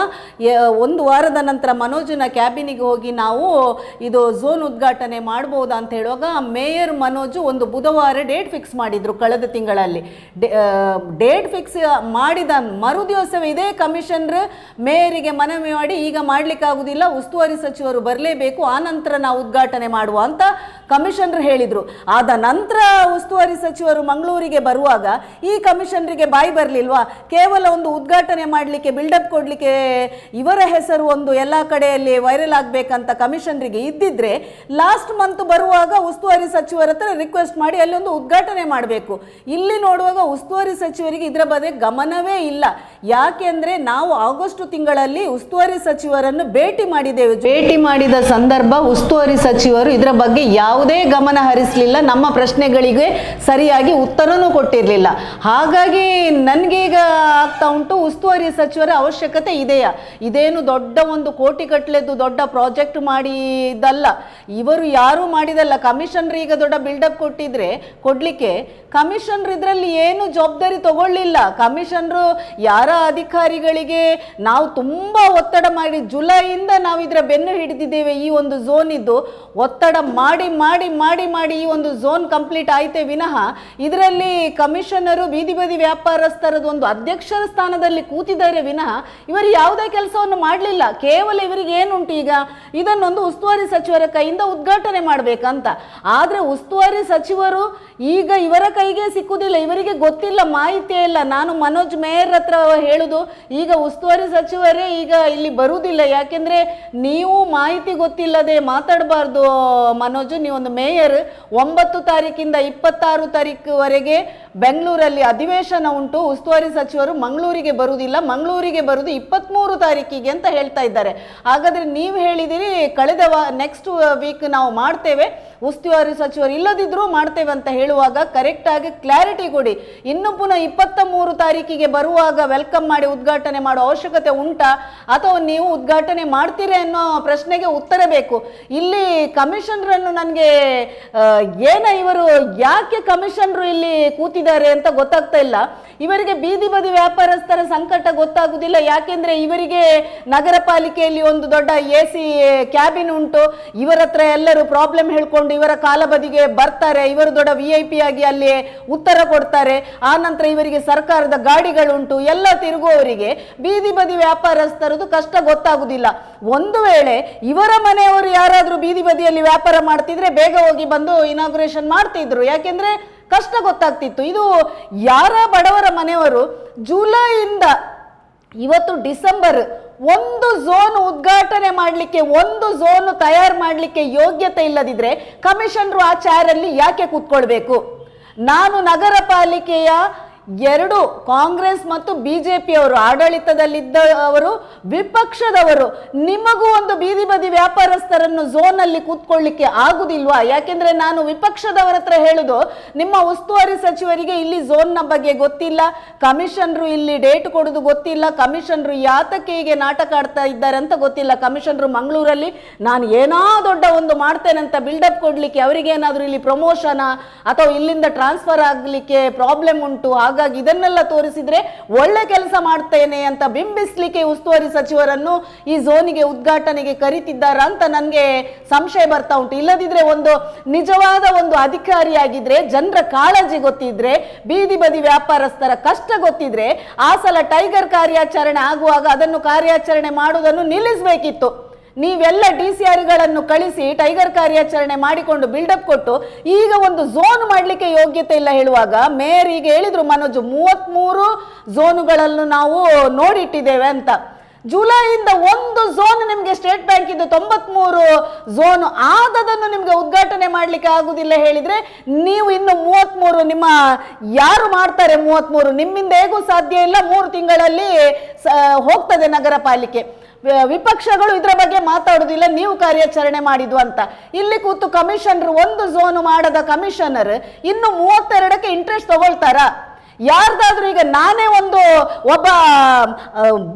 Speaker 3: ಒಂದು ವಾರದ ನಂತರ ಮನೋಜನ ಕ್ಯಾಬಿನಿಗೆ ಹೋಗಿ ನಾವು ಇದು ಝೋನ್ ಉದ್ಘಾಟನೆ ಮಾಡ್ಬೋದಾ ಅಂತ ಹೇಳುವಾಗ ಮೇಯರ್ ಮನೋಜು ಒಂದು ಬುಧವಾರ ಡೇಟ್ ಫಿಕ್ಸ್ ಮಾಡಿದ್ರು. ಕಳೆದ ತಿಂಗಳಲ್ಲಿ. ಡೇಟ್ ಫಿಕ್ಸ್ ಮಾಡಿದ ಮರುದಿವಸವೇ ಇದೇ ಕಮಿಷನರ್ ಮೇಯರಿಗೆ ಮನವಿ ಮಾಡಿ ಈಗ ಮಾಡಲಿಕ್ಕಾಗುವುದಿಲ್ಲ ಉಸ್ತುವಾರಿ ಸಚಿವರು ಬರಲೇಬೇಕು, ಆ ನಂತರ ನಾವು ಉದ್ಘಾಟನೆ ಮಾಡುವ ಅಂತ ಕಮಿಷನರ್ ಹೇಳಿದರು. ಆದ ನಂತರ ಉಸ್ತುವಾರಿ ಸಚಿವರು ಮಂಗಳೂರಿಗೆ ಬರುವಾಗ ಈ ಕಮಿಷನರಿಗೆ ಬಾಯಿ ಬರಲಿಲ್ವಾ? ಕೇವಲ ಒಂದು ಉದ್ಘಾಟನೆ ಮಾಡಲಿಕ್ಕೆ ಬಿಲ್ಡಪ್ ಕೊಡಲಿಕ್ಕೆ ಇವರ ಹೆಸರು ಒಂದು ಎಲ್ಲ ಕಡೆಯಲ್ಲಿ ವೈರಲ್ ಆಗಬೇಕಂತ ಕಮಿಷನರಿಗೆ ಇದ್ದಿದ್ರೆ ಲಾಸ್ಟ್ ಮಂತ್ ಬರುವಾಗ ಉಸ್ತುವಾರಿ ಸಚಿವರ ಹತ್ರ ರಿಕ್ವೆಸ್ಟ್ ಮಾಡಿ ಅಲ್ಲಿ ಒಂದು ಉದ್ಘಾಟನೆ ಮಾಡಬೇಕು. ಇಲ್ಲಿ ನೋಡುವಾಗ ಉಸ್ತುವಾರಿ ಸಚಿವರಿಗೆ ಇದರ ಬಗ್ಗೆ ಗಮನವೇ ಇಲ್ಲ. ಯಾಕೆಂದ್ರೆ ನಾವು ಆಗಸ್ಟ್ ತಿಂಗಳಲ್ಲಿ ಉಸ್ತುವಾರಿ ಸಚಿವರನ್ನು ಭೇಟಿ ಮಾಡಿದ್ದೇವೆ. ಭೇಟಿ ಮಾಡಿದ ಸಂದರ್ಭ ಉಸ್ತುವಾರಿ ಸಚಿವರು ಇದರ ಬಗ್ಗೆ ಯಾವುದೇ ಗಮನ ಹರಿಸಲಿಲ್ಲ. ನಮ್ಮ ಪ್ರಶ್ನೆಗಳಿಗೆ ಸರಿಯಾಗಿ ಉತ್ತರನೂ ಕೊಟ್ಟಿರಲಿಲ್ಲ. ಹಾಗಾಗಿ ನನಗೀಗ ಆಗ್ತಾ ಉಂಟು, ಉಸ್ತುವಾರಿ ಸಚಿವರ ಅವಶ್ಯಕತೆ ಇದೆಯಾ? ಇದೇನು ದೊಡ್ಡ ಒಂದು ಕೋಟಿ ಕಟ್ಟಲೆದ್ದು ದೊಡ್ಡ ಪ್ರಾಜೆಕ್ಟ್ ಮಾಡಿದಲ್ಲ ಇವರು ಯಾರೂ ಮಾಡಿದಲ್ಲ. ಕಮಿಷನರ್ ಈಗ ದೊಡ್ಡ ಬಿಲ್ಡಪ್ ಕೊಟ್ಟಿದ್ರೆ ಕೊಡ್ಲಿಕ್ಕೆ ಕಮಿಷನರ್ ಇದರಲ್ಲಿ ಏನು ಜವಾಬ್ದಾರಿ ತಗೊಳ್ಳಿಲ್ಲ. ಕಮಿಷನರು ಯಾರ ಅಧಿಕಾರಿಗಳಿಗೆ ನಾವು ತುಂಬ ಒತ್ತಡ ಮಾಡಿ ಜುಲೈಯಿಂದ ನಾವು ಇದರ ಬೆನ್ನು ಹಿಡಿದಿದ್ದೇವೆ ಈ ಒಂದು ಝೋನ್ ಇದ್ದು, ಒತ್ತಡ ಮಾಡಿ ಮಾಡಿ ಮಾಡಿ ಮಾಡಿ ಈ ಒಂದು ಝೋನ್ ಕಂಪ್ಲೀಟ್ ಆಯಿತೆ ವಿನಃ ಇದರಲ್ಲಿ ಕಮಿಷನರು ಬೀದಿ ಬದಿ ವ್ಯಾಪಾರಸ್ಥರದ ಒಂದು ಅಧ್ಯಕ್ಷರ ಸ್ಥಾನದಲ್ಲಿ ಕೂತಿದ್ದಾರೆ ವಿನಃ ಇವರು ಯಾವುದೇ ಕೆಲಸವನ್ನು ಮಾಡಲಿಲ್ಲ. ಕೇವಲ ಇವರಿಗೆ ಏನುಂಟು ಈಗ? ಇದನ್ನೊಂದು ಉಸ್ತುವಾರಿ ಸಚಿವರ ಕೈಯಿಂದ ಉದ್ಘಾಟನೆ ಮಾಡಬೇಕಂತ. ಆದರೆ ಉಸ್ತುವಾರಿ ಸಚಿವರು ಈಗ ಇವರ ಕೈಗೆ ಸಿಕ್ಕುದಿಲ್ಲ ಇವರಿಗೆ ಗೊತ್ತಿಲ್ಲ, ಮಾಹಿತಿ ಇಲ್ಲ. ನಾನು ಮನೋಜ್ ಮೇಯರ್ ಹತ್ರ ಹೇಳುದು, ಈಗ ಉಸ್ತುವಾರಿ ಸಚಿವರೇ ಈಗ ಇಲ್ಲಿ ಬರುವುದಿಲ್ಲ. ಯಾಕೆಂದ್ರೆ ನೀವು ಮಾಹಿತಿ ಗೊತ್ತಿಲ್ಲದೆ ಮಾತಾಡಬಾರ್ದು ಮನೋಜ್, ನೀವೊಂದು ಮೇಯರ್. ಒಂಬತ್ತು ತಾರೀಕಿಂದ ಇಪ್ಪತ್ತಾರು ತಾರೀಕುವರೆಗೆ ಬೆಂಗಳೂರಲ್ಲಿ ಅಧಿವೇಶನ ಉಂಟು. ಉಸ್ತುವಾರಿ ಸಚಿವರು ಮಂಗಳೂರಿಗೆ ಬರುವುದಿಲ್ಲ. ಮಂಗಳೂರಿಗೆ ಬರುವುದು ಇಪ್ಪತ್ತ್ಮೂರು ತಾರೀಕಿಗೆ ಅಂತ ಹೇಳ್ತಾ ಇದ್ದಾರೆ. ಹಾಗಾದ್ರೆ ನೀವು ಹೇಳಿದಿರಿ, ಕಳೆದ ನೆಕ್ಸ್ಟ್ ವೀಕ್ ನಾವು ಮಾಡ್ತೇವೆ. ಉಸ್ತುವಾರಿ ಸಚಿವರು ಇಲ್ಲದಿದ್ರೂ ಮಾಡ್ತೇವೆ ಅಂತ ಹೇಳುವಾಗ ಕರೆಕ್ಟಾಗಿ ಕ್ಲಾರಿಟಿ ಕೊಡಿ. ಇನ್ನು ಪುನಃ ಇಪ್ಪತ್ತ ಮೂರು ತಾರೀಕಿಗೆ ಬರುವಾಗ ವೆಲ್ಕಮ್ ಮಾಡಿ ಉದ್ಘಾಟನೆ ಮಾಡೋ ಅವಶ್ಯಕತೆ ಉಂಟಾ? ಅಥವಾ ನೀವು ಉದ್ಘಾಟನೆ ಮಾಡ್ತೀರಾ ಅನ್ನೋ ಪ್ರಶ್ನೆಗೆ ಉತ್ತರ ಬೇಕು. ಇಲ್ಲಿ ಕಮಿಷನರನ್ನು ನನಗೆ ಏನ ಇವರು, ಯಾಕೆ ಕಮಿಷನರು ಇಲ್ಲಿ ಕೂತಿದ್ದಾರೆ ಅಂತ ಗೊತ್ತಾಗ್ತಾ ಇಲ್ಲ. ಇವರಿಗೆ ಬೀದಿ ಬದಿ ವ್ಯಾಪಾರಸ್ಥರ ಸಂಕಟ ಗೊತ್ತಾಗುದಿಲ್ಲ. ಯಾಕೆಂದ್ರೆ ಇವರಿಗೆ ನಗರ ಪಾಲಿಕೆಯಲ್ಲಿ ಒಂದು ದೊಡ್ಡ ಎ ಸಿ ಕ್ಯಾಬಿನ್ ಉಂಟು. ಇವರ ಹತ್ರ ಎಲ್ಲರೂ ಪ್ರಾಬ್ಲಮ್ ಹೇಳ್ಕೊಂಡು ಇವರ ಕಾಲ ಬದಿಗೆ ಬರ್ತಾರೆ. ಇವರು ದೊಡ್ಡ ವಿ ಐ ಪಿ ಆಗಿ ಅಲ್ಲಿ ಉತ್ತರ ಕೊಡ್ತಾರೆ. ಆ ನಂತರ ಇವರಿಗೆ ಸರ್ಕಾರದ ಗಾಡಿಗಳುಂಟು. ಎಲ್ಲ ತಿರುಗುವವರಿಗೆ ಬೀದಿ ಬದಿ ವ್ಯಾಪಾರಸ್ಥರದು ಕಷ್ಟ ಗೊತ್ತಾಗುದಿಲ್ಲ. ಒಂದು ವೇಳೆ ಇವರ ಮನೆಯವರು ಯಾರಾದರೂ ಬೀದಿ ಬದಿಯಲ್ಲಿ ವ್ಯಾಪಾರ ಮಾಡ್ತಿದ್ರೆ ಬೇಗ ಹೋಗಿ ಬಂದು ಇನಾಗ್ರೇಷನ್ ಮಾಡ್ತಿದ್ರು. ಯಾಕೆಂದ್ರೆ ಕಷ್ಟ ಗೊತ್ತಾಗ್ತಿತ್ತು. ಇದು ಯಾರ ಬಡವರ ಮನೆಯವರು ಜುಲೈಯಿಂದ ಇವತ್ತು ಡಿಸೆಂಬರ್ ಒಂದು ಝೋನ್ ಉದ್ಘಾಟನೆ ಮಾಡಲಿಕ್ಕೆ, ಒಂದು ಝೋನ್ ತಯಾರು ಮಾಡಲಿಕ್ಕೆ ಯೋಗ್ಯತೆ ಇಲ್ಲದಿದ್ರೆ ಕಮಿಷನರು ಆ ಚಾರಲ್ಲಿ ಯಾಕೆ ಕೂತ್ಕೊಳ್ಬೇಕು? ನಾನು ನಗರ ಪಾಲಿಕೆಯ ಎರಡು ಕಾಂಗ್ರೆಸ್ ಮತ್ತು ಬಿಜೆಪಿಯವರು ಆಡಳಿತದಲ್ಲಿದ್ದವರು ವಿಪಕ್ಷದವರು. ನಿಮಗೂ ಒಂದು ಬೀದಿ ಬದಿ ವ್ಯಾಪಾರಸ್ಥರನ್ನು ಝೋನಲ್ಲಿ ಕೂತ್ಕೊಳ್ಳಿಕ್ಕೆ ಆಗುದಿಲ್ವಾ? ಯಾಕೆಂದ್ರೆ ನಾನು ವಿಪಕ್ಷದವರ ಹತ್ರ ಹೇಳುದು, ನಿಮ್ಮ ಉಸ್ತುವಾರಿ ಸಚಿವರಿಗೆ ಇಲ್ಲಿ ಝೋನ್ನ ಬಗ್ಗೆ ಗೊತ್ತಿಲ್ಲ. ಕಮಿಷನ್ರು ಇಲ್ಲಿ ಡೇಟ್ ಕೊಡುದು ಗೊತ್ತಿಲ್ಲ. ಕಮಿಷನ್ರು ಯಾತಕ್ಕೆ ಹೀಗೆ ನಾಟಕ ಆಡ್ತಾ ಇದ್ದಾರೆ ಅಂತ ಗೊತ್ತಿಲ್ಲ. ಕಮಿಷನ್ರು ಮಂಗಳೂರಲ್ಲಿ, ನಾನು ಏನೋ ದೊಡ್ಡ ಒಂದು ಮಾಡ್ತೇನೆ ಅಂತ ಬಿಲ್ಡಪ್ ಕೊಡ್ಲಿಕ್ಕೆ ಏನಾದರೂ ಇಲ್ಲಿ ಪ್ರಮೋಷನ ಅಥವಾ ಇಲ್ಲಿಂದ ಟ್ರಾನ್ಸ್ಫರ್ ಆಗಲಿಕ್ಕೆ ಪ್ರಾಬ್ಲಮ್ ಉಂಟು? ಹಾಗಾಗಿ ಇದನ್ನೆಲ್ಲ ತೋರಿಸಿದ್ರೆ ಒಳ್ಳೆ ಕೆಲಸ ಮಾಡ್ತೇನೆ ಅಂತ ಬಿಂಬಿಸ್ಲಿಕ್ಕೆ ಉಸ್ತುವಾರಿ ಸಚಿವರನ್ನು ಈ ಝೋನಿಗೆ ಉದ್ಘಾಟನೆಗೆ ಕರೀತಿದ್ದಾರ ಅಂತ ನನಗೆ ಸಂಶಯ ಬರ್ತಾ ಉಂಟು. ಇಲ್ಲದಿದ್ರೆ ಒಂದು ನಿಜವಾದ ಒಂದು ಅಧಿಕಾರಿಯಾಗಿದ್ರೆ, ಜನರ ಕಾಳಜಿ ಗೊತ್ತಿದ್ರೆ, ಬೀದಿ ಬದಿ ವ್ಯಾಪಾರಸ್ಥರ ಕಷ್ಟ ಗೊತ್ತಿದ್ರೆ, ಆ ಸಲ ಟೈಗರ್ ಕಾರ್ಯಾಚರಣೆ ಆಗುವಾಗ ಅದನ್ನು ಕಾರ್ಯಾಚರಣೆ ಮಾಡುವುದನ್ನು ನಿಲ್ಲಿಸಬೇಕಿತ್ತು. ನೀವೆಲ್ಲ ಡಿ ಸಿ ಆರ್ಗಳನ್ನು ಕಳಿಸಿ ಟೈಗರ್ ಕಾರ್ಯಾಚರಣೆ ಮಾಡಿಕೊಂಡು ಬಿಲ್ಡಪ್ ಕೊಟ್ಟು ಈಗ ಒಂದು ಝೋನ್ ಮಾಡಲಿಕ್ಕೆ ಯೋಗ್ಯತೆ ಇಲ್ಲ ಹೇಳುವಾಗ ಮೇಯರ್ ಈಗ ಹೇಳಿದ್ರು, ಮನೋಜ್, ಮೂವತ್ಮೂರು ಝೋನುಗಳನ್ನು ನಾವು ನೋಡಿಟ್ಟಿದ್ದೇವೆ ಅಂತ. ಜುಲೈಯಿಂದ ಒಂದು ಝೋನ್ ನಿಮಗೆ ಸ್ಟೇಟ್ ಬ್ಯಾಂಕ್ ಇದ್ದು ತೊಂಬತ್ಮೂರು ಝೋನ್ ಆದದನ್ನು ನಿಮಗೆ ಉದ್ಘಾಟನೆ ಮಾಡಲಿಕ್ಕೆ ಆಗುದಿಲ್ಲ ಹೇಳಿದರೆ ನೀವು ಇನ್ನು ಮೂವತ್ತ್ಮೂರು ನಿಮ್ಮ ಯಾರು ಮಾಡ್ತಾರೆ ಮೂವತ್ತ್ಮೂರು ನಿಮ್ಮಿಂದ ಹೇಗೂ ಸಾಧ್ಯ ಇಲ್ಲ, ಮೂರು ತಿಂಗಳಲ್ಲಿ ಹೋಗ್ತದೆ ನಗರ ಪಾಲಿಕೆ. ವಿಪಕ್ಷಗಳು ಇದರ ಬಗ್ಗೆ ಮಾತಾಡುದಿಲ್ಲ, ನೀವು ಕಾರ್ಯಾಚರಣೆ ಮಾಡಿದ್ವು ಅಂತ. ಇಲ್ಲಿ ಕೂತು ಕಮಿಷನರ್ ಒಂದು ಝೋನ್ ಮಾಡದ ಕಮಿಷನರ್ ಇನ್ನು ಮೂವತ್ತೆರಡಕ್ಕೆ ಇಂಟ್ರೆಸ್ಟ್ ತಗೊಳ್ತಾರಾ. ಯಾರ್ದಾದ್ರೂ ಈಗ ನಾನೇ ಒಂದು ಒಬ್ಬ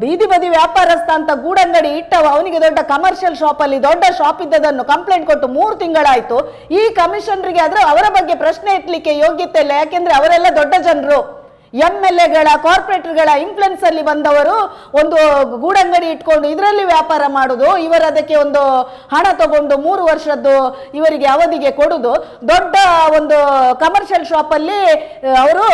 Speaker 3: ಬೀದಿ ಬದಿ ವ್ಯಾಪಾರಸ್ಥ ಅಂತ ಗೂಡಂಗಡಿ ಇಟ್ಟವ, ಅವನಿಗೆ ದೊಡ್ಡ ಕಮರ್ಷಿಯಲ್ ಶಾಪ್ ಅಲ್ಲಿ ದೊಡ್ಡ ಶಾಪ್ ಇದ್ದದನ್ನು ಕಂಪ್ಲೇಂಟ್ ಕೊಟ್ಟು ಮೂರು ತಿಂಗಳಾಯ್ತು. ಈ ಕಮಿಷನರಿಗೆ ಆದ್ರೆ ಅವರ ಬಗ್ಗೆ ಪ್ರಶ್ನೆ ಇಟ್ಲಿಕ್ಕೆ ಯೋಗ್ಯತೆ ಇಲ್ಲ, ಯಾಕೆಂದ್ರೆ ಅವರೆಲ್ಲ ದೊಡ್ಡ ಜನರು. ಎಂ ಎಲ್ ಎಗಳ ಕಾರ್ಪೊರೇಟರ್ಗಳ ಇನ್ಫ್ಲುಯೆನ್ಸ್ ಅಲ್ಲಿ ಬಂದವರು ಒಂದು ಗೂಡಂಗಡಿ ಇಟ್ಕೊಂಡು ಇದರಲ್ಲಿ ವ್ಯಾಪಾರ ಮಾಡುದು, ಇವರು ಅದಕ್ಕೆ ಒಂದು ಹಣ ತಗೊಂಡು ಮೂರು ವರ್ಷದ್ದು ಇವರಿಗೆ ಅವಧಿಗೆ ಕೊಡುದು. ದೊಡ್ಡ ಒಂದು ಕಮರ್ಷಿಯಲ್ ಶಾಪಲ್ಲಿ ಅವರು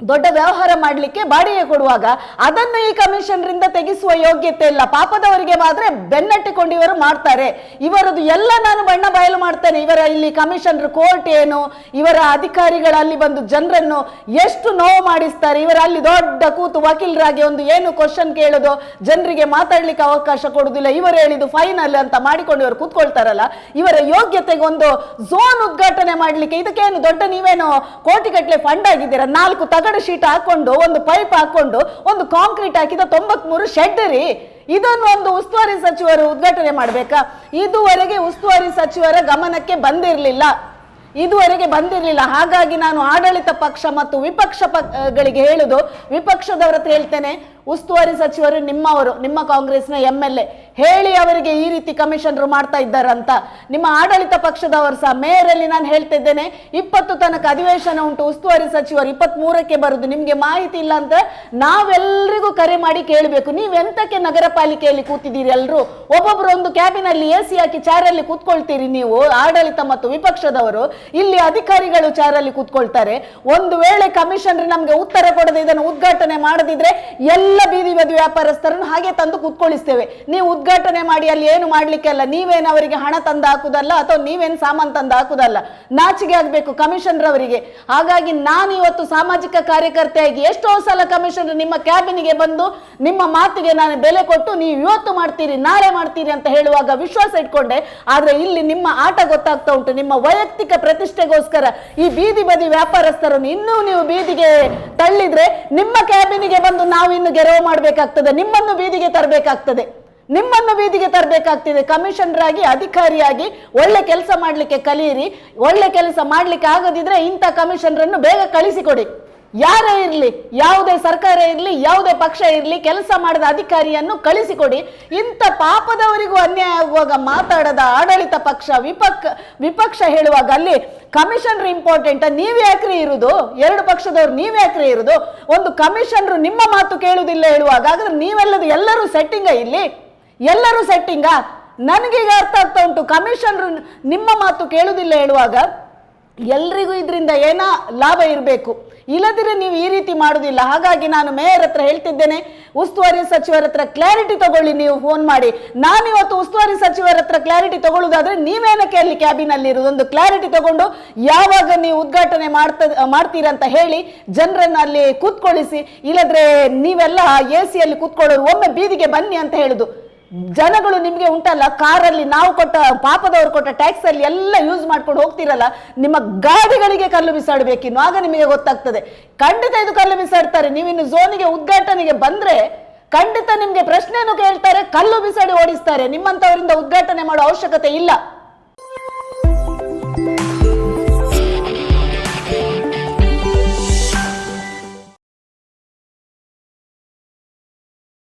Speaker 3: ದೊಡ್ಡ ವ್ಯವಹಾರ ಮಾಡಲಿಕ್ಕೆ ಬಾಡಿಗೆ ಕೊಡುವಾಗ ಅದನ್ನು ಈ ಕಮಿಷನರಿಂದ ತೆಗೆಸುವ ಯೋಗ್ಯತೆ ಇಲ್ಲ. ಪಾಪದವರಿಗೆ ಮಾತ್ರ ಬೆನ್ನಟ್ಟಿಕೊಂಡು ಇವರು ಮಾಡ್ತಾರೆ. ಇವರದು ಎಲ್ಲ ನಾನು ಬಣ್ಣ ಬಯಲು ಮಾಡ್ತೇನೆ. ಇವರ ಇಲ್ಲಿ ಕಮಿಷನರ್ ಕೋರ್ಟ್ ಏನು, ಇವರ ಅಧಿಕಾರಿಗಳಲ್ಲಿ ಬಂದು ಜನರನ್ನು ಎಷ್ಟು ನೋವು ಮಾಡಿಸ್ತಾರೆ, ಇವರ ಅಲ್ಲಿ ದೊಡ್ಡ ಕೂತು ವಕೀಲರಾಗಿ ಒಂದು ಏನು ಕ್ವಶನ್ ಕೇಳೋದು, ಜನರಿಗೆ ಮಾತಾಡ್ಲಿಕ್ಕೆ ಅವಕಾಶ ಕೊಡುದಿಲ್ಲ ಇವರು ಹೇಳಿದ್ದು ಫೈನಲ್ ಅಂತ ಮಾಡಿಕೊಂಡು ಇವರು ಕೂತ್ಕೊಳ್ತಾರಲ್ಲ, ಇವರ ಯೋಗ್ಯತೆಗೆ ಒಂದು ಝೋನ್ ಉದ್ಘಾಟನೆ ಮಾಡಲಿಕ್ಕೆ ಇದಕ್ಕೇನು ದೊಡ್ಡ ನೀವೇನು ಕೋಟಿಗಟ್ಟಲೆ ಫಂಡ್ ಆಗಿದ್ದೀರಾ? ನಾಲ್ಕು ತಗಡು ಶೀಟ್ ಹಾಕೊಂಡು, ಒಂದು ಪೈಪ್ ಹಾಕೊಂಡು, ಒಂದು ಕಾಂಕ್ರೀಟ್ ಹಾಕಿದ ತೊಂಬತ್ಮೂರು ಶೆಡ್ ರೀ. ಇದನ್ನು ಒಂದು ಉಸ್ತುವಾರಿ ಸಚಿವರು ಉದ್ಘಾಟನೆ ಮಾಡಬೇಕಾ? ಇದುವರೆಗೆ ಉಸ್ತುವಾರಿ ಸಚಿವರ ಗಮನಕ್ಕೆ ಬಂದಿರಲಿಲ್ಲ. ಇದುವರೆಗೆ ಬಂದಿರಲಿಲ್ಲ. ಹಾಗಾಗಿ ನಾನು ಆಡಳಿತ ಪಕ್ಷ ಮತ್ತು ವಿಪಕ್ಷ ಪಕ್ಷಗಳಿಗೆ ಹೇಳುದು, ವಿಪಕ್ಷದವರ ಹೇಳ್ತೇನೆ. ಉಸ್ತುವಾರಿ ಸಚಿವರು ನಿಮ್ಮವರು, ನಿಮ್ಮ ಕಾಂಗ್ರೆಸ್ನ ಎಂ ಎಲ್ ಎ, ಹೇಳಿ ಅವರಿಗೆ ಈ ರೀತಿ ಕಮಿಷನ್ರು ಮಾಡ್ತಾ ಇದ್ದಾರಂತ. ನಿಮ್ಮ ಆಡಳಿತ ಪಕ್ಷದವರು ಸಹ, ಮೇಯರಲ್ಲಿ ನಾನು ಹೇಳ್ತಾ ಇದ್ದೇನೆ, ಇಪ್ಪತ್ತು ತನಕ ಅಧಿವೇಶನ ಉಂಟು, ಉಸ್ತುವಾರಿ ಸಚಿವರು ಇಪ್ಪತ್ತ್ ಮೂರಕ್ಕೆ ಬರುದು, ನಿಮ್ಗೆ ಮಾಹಿತಿ ಇಲ್ಲ ಅಂತ ನಾವೆಲ್ಲರಿಗೂ ಕರೆ ಮಾಡಿ ಕೇಳಬೇಕು. ನೀವೆಂತಕ್ಕೆ ನಗರ ಪಾಲಿಕೆಯಲ್ಲಿ ಕೂತಿದ್ದೀರಿ ಎಲ್ಲರೂ ಒಬ್ಬೊಬ್ರು ಒಂದು ಕ್ಯಾಬಿನಲ್ಲಿ ಎ ಸಿ ಹಾಕಿ ಚಾರಲ್ಲಿ ಕೂತ್ಕೊಳ್ತೀರಿ ನೀವು, ಆಡಳಿತ ಮತ್ತು ವಿಪಕ್ಷದವರು? ಇಲ್ಲಿ ಅಧಿಕಾರಿಗಳು ಚಾರಲ್ಲಿ ಕೂತ್ಕೊಳ್ತಾರೆ. ಒಂದು ವೇಳೆ ಕಮಿಷನ್ ನಮ್ಗೆ ಉತ್ತರ ಕೊಡದೆ ಇದನ್ನು ಉದ್ಘಾಟನೆ ಮಾಡದಿದ್ರೆ ಎಲ್ಲ ಬೀದಿ ಬದಿ ವ್ಯಾಪಾರಸ್ಥರನ್ನು ಹಾಗೆ ತಂದು ಕೂತ್ಕೊಳ್ಳಿಸ್ತೇವೆ. ನೀವು ಉದ್ಘಾಟನೆ ಮಾಡಿ, ಅಲ್ಲಿ ಏನು ಮಾಡ್ಲಿಕ್ಕೆ ಅಲ್ಲ. ನೀವೇನು ಅವರಿಗೆ ಹಣ ತಂದು ಹಾಕುದಲ್ಲ, ಅಥವಾ ನೀವೇನು ಸಾಮಾನು ತಂದು ಹಾಕುದಲ್ಲ. ನಾಚಿಗೆ ಆಗ್ಬೇಕು ಕಮಿಷನರ್ ಅವರಿಗೆ. ಹಾಗಾಗಿ ನಾನು ಇವತ್ತು ಸಾಮಾಜಿಕ ಕಾರ್ಯಕರ್ತೆಯಾಗಿ ಎಷ್ಟೋ ಸಲ ಕಮಿಷನರ್ ನಿಮ್ಮ ಕ್ಯಾಬಿನಿಗೆ ಬಂದು ನಿಮ್ಮ ಮಾತಿಗೆ ನಾನು ಬೆಲೆ ಕೊಟ್ಟು ನೀವು ಇವತ್ತು ಮಾಡ್ತೀರಿ, ನಾಳೆ ಮಾಡ್ತೀರಿ ಅಂತ ಹೇಳುವಾಗ ವಿಶ್ವಾಸ ಇಟ್ಕೊಂಡೆ. ಆದ್ರೆ ಇಲ್ಲಿ ನಿಮ್ಮ ಆಟ ಗೊತ್ತಾಗ್ತಾ ಉಂಟು. ನಿಮ್ಮ ವೈಯಕ್ತಿಕ ಪ್ರತಿಷ್ಠೆಗೋಸ್ಕರ ಈ ಬೀದಿ ಬದಿ ವ್ಯಾಪಾರಸ್ಥರನ್ನು ಇನ್ನೂ ನೀವು ಬೀದಿಗೆ ತಳ್ಳಿದ್ರೆ ನಿಮ್ಮ ಕ್ಯಾಬಿನಿಗೆ ಬಂದು ನಾವು ಇನ್ನು ಗೆರವು ಮಾಡಬೇಕಾಗ್ತದೆ, ನಿಮ್ಮನ್ನು ಬೀದಿಗೆ ತರಬೇಕಾಗ್ತದೆ. ನಿಮ್ಮನ್ನು ಬೀದಿಗೆ ತರಬೇಕಾಗ್ತಿದೆ. ಕಮಿಷನರ್ ಆಗಿ ಅಧಿಕಾರಿಯಾಗಿ ಒಳ್ಳೆ ಕೆಲಸ ಮಾಡಲಿಕ್ಕೆ ಕಲಿಯಿರಿ ಒಳ್ಳೆ ಕೆಲಸ ಮಾಡಲಿಕ್ಕೆ ಆಗದಿದ್ರೆ ಇಂಥ ಕಮಿಷನರನ್ನು ಬೇಗ ಕಳಿಸಿಕೊಡಿ. ಯಾರೇ ಇರಲಿ, ಯಾವುದೇ ಸರ್ಕಾರ ಇರಲಿ, ಯಾವುದೇ ಪಕ್ಷ ಇರಲಿ, ಕೆಲಸ ಮಾಡಿದ ಅಧಿಕಾರಿಯನ್ನು ಕಳಿಸಿಕೊಡಿ. ಇಂಥ ಪಾಪದವರಿಗೂ ಅನ್ಯಾಯ ಆಗುವಾಗ ಮಾತಾಡದ ಆಡಳಿತ ಪಕ್ಷ, ವಿಪಕ್ಷ ವಿಪಕ್ಷ ಹೇಳುವಾಗ ಅಲ್ಲಿ ಕಮಿಷನರ್ ಇಂಪಾರ್ಟೆಂಟ್ ನೀವು ಯಾಕ್ರಿ ಇರುದು? ಎರಡು ಪಕ್ಷದವ್ರು ನೀವು ಯಾಕ್ರಿ ಇರುದು? ಒಂದು ಕಮಿಷನರು ನಿಮ್ಮ ಮಾತು ಕೇಳುವುದಿಲ್ಲ ಹೇಳುವಾಗ ಆದ್ರೆ ನೀವೆಲ್ಲದು ಎಲ್ಲರೂ ಸೆಟ್ಟಿಂಗ ಇಲ್ಲಿ? ಎಲ್ಲರೂ ಸೆಟ್ಟಿಂಗಾ ನನಗೀಗ ಅರ್ಥ ಆಗ್ತಾ ಉಂಟು, ಕಮಿಷನರು ನಿಮ್ಮ ಮಾತು ಕೇಳುವುದಿಲ್ಲ ಹೇಳುವಾಗ ಎಲ್ರಿಗೂ ಇದರಿಂದ ಏನೋ ಲಾಭ ಇರಬೇಕು? ಇಲ್ಲದಿದ್ರೆ ನೀವು ಈ ರೀತಿ ಮಾಡೋದಿಲ್ಲ. ಹಾಗಾಗಿ ನಾನು ಮೇಯರ್ ಹತ್ರ ಹೇಳ್ತಿದ್ದೇನೆ, ಉಸ್ತುವಾರಿ ಸಚಿವರ ಹತ್ರ ಕ್ಲಾರಿಟಿ ತಗೊಳ್ಳಿ, ನೀವು ಫೋನ್ ಮಾಡಿ. ನಾನು ಇವತ್ತು ಉಸ್ತುವಾರಿ ಸಚಿವರ ಹತ್ರ ಕ್ಲಾರಿಟಿ ತಗೊಳ್ಳುದಾದ್ರೆ ನೀವೇನಕ್ಕೆ ಅಲ್ಲಿ ಕ್ಯಾಬಿನ್ ಅಲ್ಲಿ ಇರುವುದು. ಒಂದು ಕ್ಲಾರಿಟಿ ತಗೊಂಡು ಯಾವಾಗ ನೀವು ಉದ್ಘಾಟನೆ ಮಾಡ್ತ, ಮಾಡ್ತೀರಾ ಅಂತ ಹೇಳಿ ಜನರನ್ನ ಅಲ್ಲಿ ಕೂತ್ಕೊಳ್ಳಿಸಿ ಇಲ್ಲದ್ರೆ ನೀವೆಲ್ಲ ಎ ಸಿಯಲ್ಲಿ ಕೂತ್ಕೊಳ್ಳೋರು ಒಮ್ಮೆ ಬೀದಿಗೆ ಬನ್ನಿ ಅಂತ ಹೇಳುದು. ಜನಗಳು ನಿಮಗೆ ಉಂಟಲ್ಲ, ಕಾರಲ್ಲಿ ನಾವು ಕೊಟ್ಟ, ಪಾಪದವರು ಕೊಟ್ಟ ಟ್ಯಾಕ್ಸ್ ಅಲ್ಲಿ ಎಲ್ಲ ಯೂಸ್ ಮಾಡ್ಕೊಂಡು ಹೋಗ್ತಿರಲ್ಲ, ನಿಮ್ಮ ಗಾಡಿಗಳಿಗೆ ಕಲ್ಲು ಬಿಸಾಡಬೇಕಿನ್ನು, ಆಗ ನಿಮಗೆ ಗೊತ್ತಾಗ್ತದೆ. ಖಂಡಿತ ಇದು ಕಲ್ಲು ಬಿಸಾಡ್ತಾರೆ. ಇನ್ನು ಝೋನಿಗೆ ಉದ್ಘಾಟನೆಗೆ ಬಂದ್ರೆ ಖಂಡಿತ ನಿಮಗೆ ಪ್ರಶ್ನೆಯನ್ನು ಕೇಳ್ತಾರೆ, ಕಲ್ಲು ಬಿಸಾಡಿ ಓಡಿಸ್ತಾರೆ. ನಿಮ್ಮಂಥವರಿಂದ ಉದ್ಘಾಟನೆ ಮಾಡೋ ಅವಶ್ಯಕತೆ ಇಲ್ಲ.